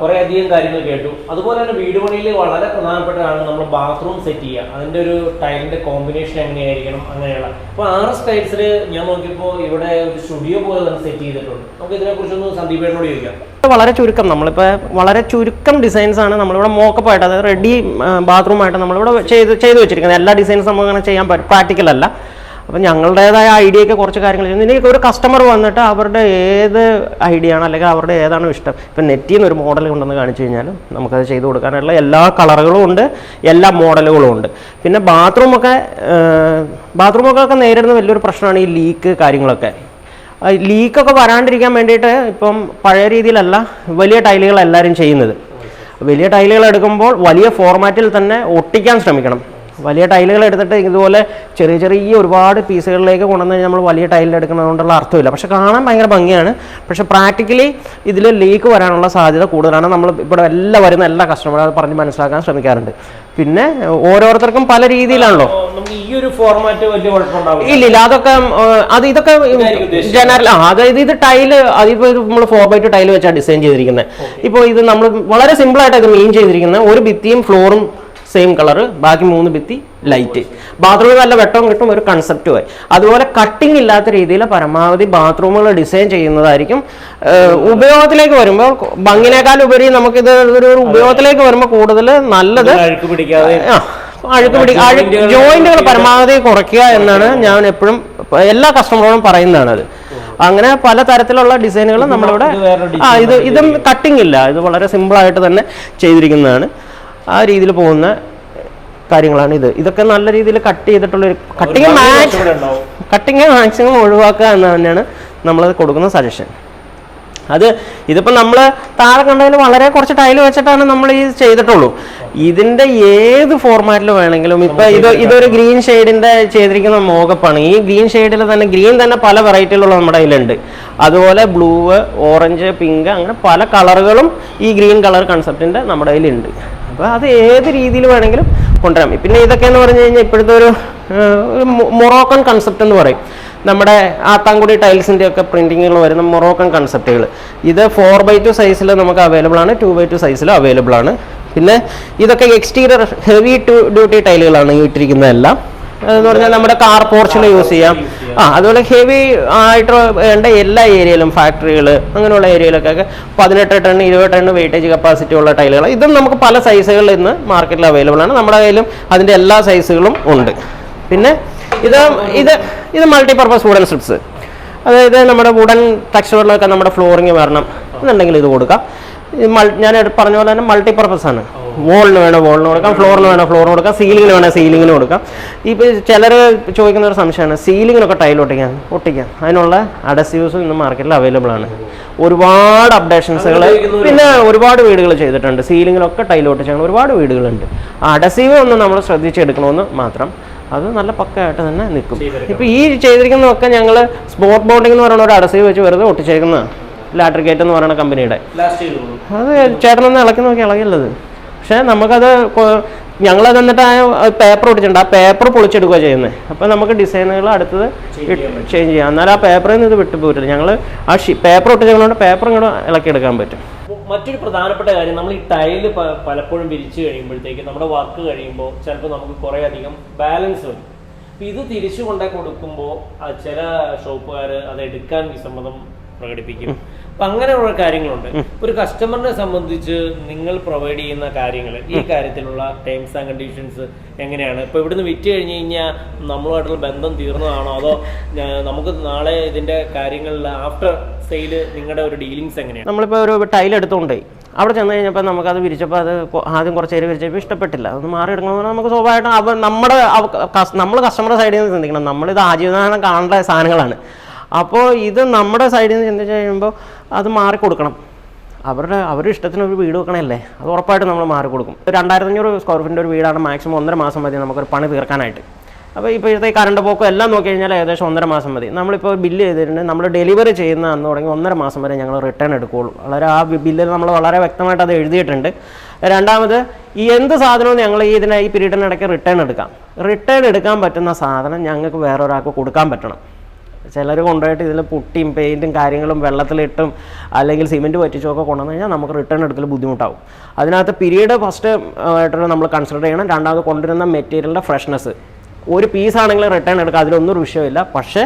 കുറെ അധികം കാര്യങ്ങൾ കേട്ടു. അതുപോലെ തന്നെ വീട് പണിയിൽ വളരെ പ്രധാനപ്പെട്ടതാണ് നമ്മൾ ബാത്റൂം സെറ്റ് ചെയ്യുക. അതിന്റെ ഒരു ടൈലിന്റെ കോമ്പിനേഷൻ എങ്ങനെയായിരിക്കണം അങ്ങനെയുള്ള. അപ്പൊ ആർ എസ് ടൈൽസിൽ ഞാൻ നോക്കിയപ്പോൾ ഇവിടെ ഒരു സ്റ്റുഡിയോ പോലെ തന്നെ സെറ്റ് ചെയ്തിട്ടുണ്ട്. നമുക്ക് ഇതിനെ കുറിച്ചൊന്ന് സന്ദീപേട്ടനോട് ചോദിക്കാം. വളരെ ചുരുക്കം നമ്മളിപ്പോൾ വളരെ ചുരുക്കം ഡിസൈൻസ് ആണ് നമ്മളിവിടെ മോക്കപ്പ് ആയിട്ട് അതായത് റെഡി ബാത്റൂം ആയിട്ട് നമ്മളിവിടെ ചെയ്ത് ചെയ്തു വെച്ചിരിക്കുന്നത്. എല്ലാ ഡിസൈൻസും നമുക്ക് അങ്ങനെ ചെയ്യാൻ പ്രാക്ടിക്കൽ അല്ല. അപ്പം ഞങ്ങളുടേതായ ഐഡിയയൊക്കെ കുറച്ച് കാര്യങ്ങൾ ചെയ്യുന്നു. ഇനി ഒരു കസ്റ്റമർ വന്നിട്ട് അവരുടെ ഏത് ഐഡിയ ആണ് അല്ലെങ്കിൽ അവരുടെ ഏതാണോ ഇഷ്ടം? ഇപ്പം നെറ്റിൽ നിന്ന് ഒരു മോഡൽ കൊണ്ടുവന്ന് കാണിച്ചു കഴിഞ്ഞാലും നമുക്കത് ചെയ്ത് കൊടുക്കാനുള്ള എല്ലാ കളറുകളും ഉണ്ട് എല്ലാ മോഡലുകളും ഉണ്ട്. പിന്നെ ബാത്റൂമൊക്കെ ബാത്റൂമൊക്കെ നേരിടുന്ന വലിയൊരു പ്രശ്നമാണ് ഈ ലീക്ക് കാര്യങ്ങളൊക്കെ. ലീക്കൊക്കെ വരാണ്ടിരിക്കാൻ വേണ്ടിയിട്ട് ഇപ്പം പഴയ രീതിയിലല്ല വലിയ ടൈലുകൾ എല്ലാവരും ചെയ്യുന്നത്. വലിയ ടൈലുകൾ എടുക്കുമ്പോൾ വലിയ ഫോർമാറ്റിൽ തന്നെ ഒട്ടിക്കാൻ ശ്രമിക്കണം. വലിയ ടൈലുകൾ എടുത്തിട്ട് ഇതുപോലെ ചെറിയ ചെറിയ ഒരുപാട് പീസുകളിലേക്ക് കൊണ്ടുവന്ന് നമ്മൾ വലിയ ടൈലിൽ എടുക്കുന്നതുകൊണ്ടുള്ള അർത്ഥമില്ല. പക്ഷെ കാണാൻ ഭയങ്കര ഭംഗിയാണ്. പക്ഷെ പ്രാക്ടിക്കലി ഇതിൽ ലീക്ക് വരാനുള്ള സാധ്യത കൂടുതലാണ്. നമ്മൾ ഇവിടെ എല്ലാ വരുന്ന എല്ലാ കസ്റ്റമറും അത് പറഞ്ഞ് മനസ്സിലാക്കാൻ ശ്രമിക്കാറുണ്ട്. പിന്നെ ഓരോരുത്തർക്കും പല രീതിയിലാണല്ലോ. ഇല്ലില്ല ഈ ഒരു ഫോർമാറ്റ് വലിയ കുഴപ്പമുണ്ടാവില്ല. ഇല്ല ഇല്ല അതൊക്കെ അത് ഇതൊക്കെ ജനറൽ ആ അതായത് ഇത് ടൈൽ അതിപ്പോ നമ്മൾ ഫോർ ബൈ ടു ടൈൽ വെച്ചാണ് ഡിസൈൻ ചെയ്തിരിക്കുന്നത്. ഇപ്പോൾ ഇത് നമ്മൾ വളരെ സിമ്പിൾ ആയിട്ട് ഇത് മീൻ ചെയ്തിരിക്കുന്നത്. ഒരു ഭിത്തിയും ഫ്ലോറും സെയിം കളർ ബാക്കി മൂന്ന് ഭിത്തി ലൈറ്റ് ബാത്റൂമിൽ നല്ല വെട്ടവും കിട്ടും ഒരു കൺസെപ്റ്റുമായി അതുപോലെ കട്ടിംഗ് ഇല്ലാത്ത രീതിയിൽ പരമാവധി ബാത്റൂമുകൾ ഡിസൈൻ ചെയ്യുന്നതായിരിക്കും. ഉപയോഗത്തിലേക്ക് വരുമ്പോൾ ഭംഗിനേക്കാൾ ഉപരി നമുക്കിത് ഒരു ഉപയോഗത്തിലേക്ക് വരുമ്പോൾ കൂടുതൽ നല്ലത് അഴുക്ക് പിടിക്കാതെ ആ, അഴുക്ക് പിടി ജോയിന്റുകൾ പരമാവധി കുറയ്ക്കുക എന്നാണ് ഞാൻ എപ്പോഴും എല്ലാ കസ്റ്റമറോടും പറയുന്നതാണ് അത്. അങ്ങനെ പല തരത്തിലുള്ള ഡിസൈനുകൾ നമ്മളിവിടെ ആ ഇത് ഇതും കട്ടിംഗ് ഇല്ല. ഇത് വളരെ സിമ്പിൾ ആയിട്ട് തന്നെ ചെയ്തിരിക്കുന്നതാണ്. ആ രീതിയിൽ പോകുന്ന കാര്യങ്ങളാണ് ഇത്. ഇതൊക്കെ നല്ല രീതിയിൽ കട്ട് ചെയ്തിട്ടുള്ള ഒരു കട്ടിങ് കട്ടിങ് മാക്സിമം ഒഴിവാക്കുക എന്ന് തന്നെയാണ് നമ്മൾ കൊടുക്കുന്ന സജഷൻ അത് ഇതിപ്പോൾ നമ്മൾ താഴെ കണ്ടതിൽ വളരെ കുറച്ച് ടൈൽ വെച്ചിട്ടാണ് നമ്മൾ ഈ ചെയ്തിട്ടുള്ളൂ. ഇതിന്റെ ഏത് ഫോർമാറ്റിൽ വേണമെങ്കിലും ഇപ്പം ഇത് ഇതൊരു ഗ്രീൻ ഷെയ്ഡിന്റെ ചെയ്തിരിക്കുന്ന മോകപ്പാണ് ഈ ഗ്രീൻ ഷെയ്ഡിൽ തന്നെ ഗ്രീൻ തന്നെ പല വെറൈറ്റിയിലുള്ള നമ്മുടെ കയ്യിലുണ്ട്. അതുപോലെ ബ്ലൂ ഓറഞ്ച് പിങ്ക് അങ്ങനെ പല കളറുകളും ഈ ഗ്രീൻ കളർ കൺസെപ്റ്റിന്റെ നമ്മുടെ കയ്യിലുണ്ട്. അപ്പോൾ അത് ഏത് രീതിയിൽ വേണമെങ്കിലും കൊണ്ടുവരാം. പിന്നെ ഇതൊക്കെ എന്ന് പറഞ്ഞു കഴിഞ്ഞാൽ ഇപ്പോഴത്തെ ഒരു ഒരു മൊറോക്കൺ കൺസെപ്റ്റ് എന്ന് പറയും. നമ്മുടെ ആത്താങ്കുടി ടൈൽസിന്റെ ഒക്കെ പ്രിന്റിങ്ങുകൾ വരുന്ന മൊറോക്കൺ കൺസെപ്റ്റുകൾ ഇത് ഫോർ ബൈ ടു സൈസിൽ നമുക്ക് അവൈലബിൾ ആണ് ടു ബൈ ടു സൈസിലും അവൈലബിൾ ആണ്. പിന്നെ ഇതൊക്കെ എക്സ്റ്റീരിയർ ഹെവി ടു ഡ്യൂട്ടി ടൈലുകളാണ് ഇട്ടിരിക്കുന്നതെല്ലാം. എന്ന് പറഞ്ഞാൽ നമ്മുടെ കാർ പോർച്ചിൽ യൂസ് ചെയ്യാം. ആ അതുപോലെ ഹെവി ആയിട്ട് വേണ്ട എല്ലാ ഏരിയയിലും ഫാക്ടറികൾ അങ്ങനെയുള്ള ഏരിയയിലൊക്കെ പതിനെട്ട് ടൺ ഇരുപത് ടൺ വെയിറ്റേജ് കപ്പാസിറ്റി ഉള്ള ടൈലുകൾ ഇതും നമുക്ക് പല സൈസുകളിൽ ഇന്ന് മാർക്കറ്റിൽ അവൈലബിൾ ആണ്. നമ്മുടെ കയ്യിലും അതിന്റെ എല്ലാ സൈസുകളും ഉണ്ട്. പിന്നെ ഇത് ഇത് ഇത് മൾട്ടിപർപ്പസ് വുഡൻ സ്ട്രിപ്സ് അതായത് നമ്മുടെ വുഡൻ ടെക്സ്ചറിലൊക്കെ നമ്മുടെ ഫ്ലോറിങ് വരണം എന്നുണ്ടെങ്കിൽ ഇത് കൊടുക്കാം. ഞാൻ പറഞ്ഞ പോലെ തന്നെ മൾട്ടിപ്പർപ്പസ് ആണ്. വോളിന് വേണം വോളിന് കൊടുക്കാം ഫ്ലോറിന് വേണം ഫ്ലോറിന് കൊടുക്കാം സീലിംഗിന് വേണം സീലിംഗിന് കൊടുക്കാം. ഇപ്പോൾ ചിലർ ചോദിക്കുന്ന ഒരു സംശയമാണ് സീലിങ്ങിനൊക്കെ ടൈൽ ഒട്ടിക്കാൻ ഒട്ടിക്കാം. അതിനുള്ള അഡസീവ്സും ഇന്ന് മാർക്കറ്റിൽ അവൈലബിൾ ആണ്. ഒരുപാട് അപ്ഡേഷൻസുകൾ പിന്നെ ഒരുപാട് വീടുകൾ ചെയ്തിട്ടുണ്ട്. സീലിങ്ങിലൊക്കെ ടൈൽ ഒട്ടിച്ചാണ് ഒരുപാട് വീടുകളുണ്ട്. അഡസീവ് ഒന്ന് നമ്മൾ ശ്രദ്ധിച്ചെടുക്കണമെന്ന് മാത്രം. അത് നല്ല പക്കയായിട്ട് തന്നെ നിൽക്കും. ഇപ്പൊ ഈ ചെയ്തിരിക്കുന്നതൊക്കെ ഞങ്ങൾ സ്പോട്ട് ബോണ്ടിങ് എന്ന് പറയുന്ന ഒരു അഡസീവ് വെച്ച് വെറുതെ ഒട്ടിച്ചേക്കുന്നതാണ് ലാട്രിക്കേറ്റ് എന്ന് പറയുന്ന കമ്പനിയുടെ. അത് ചേട്ടനൊന്ന് ഇളക്കി നോക്കി ഇളകില്ലത് പക്ഷേ നമുക്കത് ഞങ്ങളത് എന്നിട്ട് ആ പേപ്പർ ഒട്ടിച്ചിട്ടുണ്ട്. ആ പേപ്പർ പൊളിച്ചെടുക്കുക ചെയ്യുന്നത് അപ്പോൾ നമുക്ക് ഡിസൈനുകൾ അടുത്തത് ചേഞ്ച് ചെയ്യാം. എന്നാൽ ആ പേപ്പറിൽ നിന്ന് ഇത് വിട്ടു പോയിട്ടില്ല. ഞങ്ങൾ ആ ഷീ പേപ്പർ ഒട്ടിച്ചതുകൊണ്ട് പേപ്പർ ഇങ്ങോട്ട് ഇളക്കിയെടുക്കാൻ പറ്റും. മറ്റൊരു പ്രധാനപ്പെട്ട കാര്യം നമ്മൾ ഈ ടൈൽ പലപ്പോഴും വിരിച്ചു കഴിയുമ്പോഴത്തേക്ക് നമ്മുടെ വർക്ക് കഴിയുമ്പോൾ ചിലപ്പോൾ നമുക്ക് കുറേ അധികം ബാലൻസ് വരും. അപ്പം ഇത് തിരിച്ചു കൊണ്ടേ കൊടുക്കുമ്പോൾ ചില ഷോപ്പുകാർ അത് എടുക്കാൻ വിസമ്മതം പ്രകടിപ്പിക്കും. അപ്പൊ അങ്ങനെയുള്ള കാര്യങ്ങളുണ്ട്. ഒരു കസ്റ്റമറിനെ സംബന്ധിച്ച് നിങ്ങൾ പ്രൊവൈഡ് ചെയ്യുന്ന കാര്യങ്ങൾ ഈ കാര്യത്തിലുള്ള ടേംസ് ആൻഡ് കണ്ടീഷൻസ് എങ്ങനെയാണ്? ഇപ്പൊ ഇവിടുന്ന് വിറ്റ് കഴിഞ്ഞു കഴിഞ്ഞാൽ നമ്മളുമായിട്ടുള്ള ബന്ധം തീർന്നതാണോ? അതോ നമുക്ക് നാളെ ഇതിന്റെ കാര്യങ്ങളിൽ ആഫ്റ്റർ സെയിൽ നിങ്ങളുടെ ഒരു ഡീലിങ്സ് എങ്ങനെയാണ്? നമ്മളിപ്പോൾ ഒരു ടൈൽ എടുത്തുകൊണ്ടേ അവിടെ ചെന്ന് കഴിഞ്ഞപ്പോൾ നമുക്കത് വിരിച്ചപ്പോൾ അത് ആദ്യം കുറച്ച് നേരം വിരിച്ചപ്പോൾ ഇഷ്ടപ്പെട്ടില്ല. അത് മാറി എടുക്കണമെന്ന് നമുക്ക് സ്വാഭാവികമായിട്ടും അവ നമ്മുടെ നമ്മൾ കസ്റ്റമറുടെ സൈഡിൽ നിന്ന് ചിന്തിക്കണം. നമ്മളിത് ആജീവനം കാണേണ്ട സാധനങ്ങളാണ്. അപ്പോൾ ഇത് നമ്മുടെ സൈഡിൽ നിന്ന് ചിന്തിച്ച് കഴിയുമ്പോൾ അത് മാറി കൊടുക്കണം. അവരുടെ അവരുടെ ഇഷ്ടത്തിന് ഒരു വീട് വെക്കണമല്ലേ അത് ഉറപ്പായിട്ട് നമ്മൾ മാറി കൊടുക്കും. രണ്ടായിരത്തഞ്ഞൂറ് സ്ക്വയർ ഫീറ്റിന്റെ ഒരു വീടാണ് മാക്സിമം ഒന്നര മാസം മതി നമുക്കൊരു പണി തീർക്കാനായിട്ട്. അപ്പോൾ ഇപ്പോഴത്തെ കറണ്ട് പോക്കും എല്ലാം നോക്കി കഴിഞ്ഞാൽ ഏകദേശം ഒന്നര മാസം മതി. നമ്മളിപ്പോൾ ബില്ല് ചെയ്തിട്ടുണ്ട്. നമ്മൾ ഡെലിവറി ചെയ്യുന്ന അന്ന് തുടങ്ങി ഒന്നര മാസം വരെ ഞങ്ങൾ റിട്ടേൺ എടുക്കുകയുള്ളൂ. വളരെ ആ ബില്ലിൽ നമ്മൾ വളരെ വ്യക്തമായിട്ട് അത് എഴുതിയിട്ടുണ്ട്. രണ്ടാമത് ഈ എന്ത് സാധനവും ഞങ്ങൾ ഈ ഇതിനെ ഈ പീരീഡിനിടയ്ക്ക് റിട്ടേൺ എടുക്കാം. റിട്ടേൺ എടുക്കാൻ പറ്റുന്ന സാധനം ഞങ്ങൾക്ക് വേറൊരാൾക്ക് കൊടുക്കാൻ പറ്റണം. ചിലർ കൊണ്ടുപോയിട്ട് ഇതിൽ പൊട്ടിയും പെയിന്റും കാര്യങ്ങളും വെള്ളത്തിലിട്ടും അല്ലെങ്കിൽ സിമെന്റ് പറ്റിച്ചും ഒക്കെ കൊണ്ടുവന്ന് കഴിഞ്ഞാൽ നമുക്ക് റിട്ടേൺ എടുക്കൽ ബുദ്ധിമുട്ടാവും. അതിനകത്ത് പീരീഡ് ഫസ്റ്റ് ആയിട്ടുള്ള നമ്മൾ കൺസിഡർ ചെയ്യണം. രണ്ടാമത് കൊണ്ടുവരുന്ന മെറ്റീരിയലിന്റെ ഫ്രഷ്നെസ് ഒരു പീസ് ആണെങ്കിൽ റിട്ടേൺ എടുക്കുക അതിലൊന്നും വിഷയമില്ല പക്ഷേ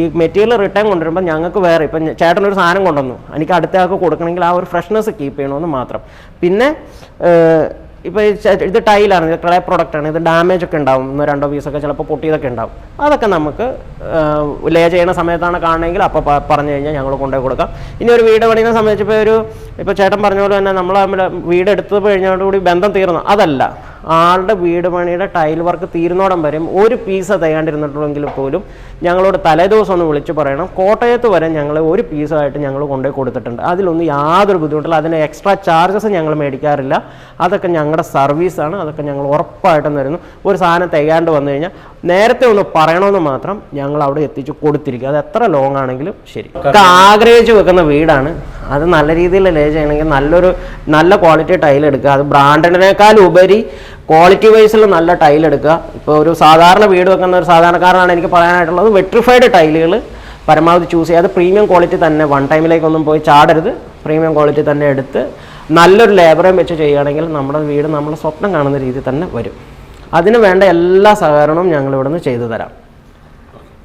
ഈ മെറ്റീരിയൽ റിട്ടേൺ കൊണ്ടുവരുമ്പോൾ ഞങ്ങൾക്ക് വേറെ ഇപ്പം ചേട്ടനൊരു സാധനം കൊണ്ടുവന്നു. എനിക്ക് അടുത്ത ആൾക്ക് കൊടുക്കണമെങ്കിൽ ആ ഒരു ഫ്രഷ്നെസ് കീപ്പ് ചെയ്യണമെന്ന് മാത്രം. പിന്നെ ഇപ്പോൾ ഇത് ടൈലാണ് ഇത് ക്ലേ ആണ്. ഇത് ഡാമേജ് ഒക്കെ ഉണ്ടാവും ഒന്നോ രണ്ടോ പീസൊക്കെ ചിലപ്പോൾ പൊട്ടിയതൊക്കെ ഉണ്ടാവും. അതൊക്കെ നമുക്ക് ലേ ചെയ്യുന്ന സമയത്താണ് കാണണമെങ്കിൽ അപ്പോൾ പറഞ്ഞു കഴിഞ്ഞാൽ ഞങ്ങൾ കൊണ്ടുപോയി കൊടുക്കാം. ഇനി ഒരു വീട് പണിയുന്ന സമയത്ത് ഇപ്പോൾ ഒരു ഇപ്പോൾ ചേട്ടൻ പറഞ്ഞ പോലെ തന്നെ നമ്മൾ തമ്മിൽ വീട് എടുത്തു കഴിഞ്ഞോടുകൂടി ബന്ധം തീർന്നു. അതല്ല. ആളുടെ വീട് പണിയുടെ ടൈൽ വർക്ക് തീരുന്നോടം വരെയും ഒരു പീസ് തയ്യാണ്ടിരുന്നിട്ടുണ്ടെങ്കിൽ പോലും ഞങ്ങളോട് തലേദിവസം ഒന്ന് വിളിച്ച് പറയണം. കോട്ടയത്ത് വരെ ഞങ്ങൾ ഒരു പീസായിട്ട് ഞങ്ങൾ കൊണ്ടുപോയി കൊടുത്തിട്ടുണ്ട്. അതിലൊന്നും യാതൊരു ബുദ്ധിമുട്ടില്ല. അതിന് എക്സ്ട്രാ ചാർജസ് ഞങ്ങൾ മേടിക്കാറില്ല. അതൊക്കെ ഞങ്ങളുടെ സർവീസാണ് അതൊക്കെ ഞങ്ങൾ ഉറപ്പായിട്ടും തരുന്നു. ഒരു സാധനം തികയാണ്ട് വന്നു കഴിഞ്ഞാൽ നേരത്തെ ഒന്ന് പറയണമെന്ന് മാത്രം ഞങ്ങൾ അവിടെ എത്തിച്ച് കൊടുത്തിരിക്കും. അത് എത്ര ലോങ് ആണെങ്കിലും ശരി. ആഗ്രഹിച്ച് വെക്കുന്ന വീടാണ്. അത് നല്ല രീതിയിൽ ലേ ചെയ്യണമെങ്കിൽ നല്ലൊരു നല്ല ക്വാളിറ്റി ടൈൽ എടുക്കുക. അത് ബ്രാൻഡിനേക്കാൾ ഉപരി ക്വാളിറ്റി വൈസിൽ നല്ല ടൈൽ എടുക്കുക. ഇപ്പോൾ ഒരു സാധാരണ വീട് വെക്കുന്ന ഒരു സാധാരണക്കാരനാണ് എനിക്ക് പറയാനായിട്ടുള്ളത്. വെട്രിഫൈഡ് ടൈലുകൾ പരമാവധി ചൂസ് ചെയ്യാതെ പ്രീമിയം ക്വാളിറ്റി തന്നെ. വൺ ടൈമിലേക്കൊന്നും പോയി ചാടരുത്. പ്രീമിയം ക്വാളിറ്റി തന്നെ എടുത്ത് നല്ലൊരു ലേബറേയും വെച്ച് ചെയ്യുകയാണെങ്കിൽ നമ്മുടെ വീട് നമ്മൾ സ്വപ്നം കാണുന്ന രീതിയിൽ തന്നെ വരും. അതിന് വേണ്ട എല്ലാ സഹകരണവും ഞങ്ങൾ ഇവിടുന്ന് ചെയ്തു തരാം.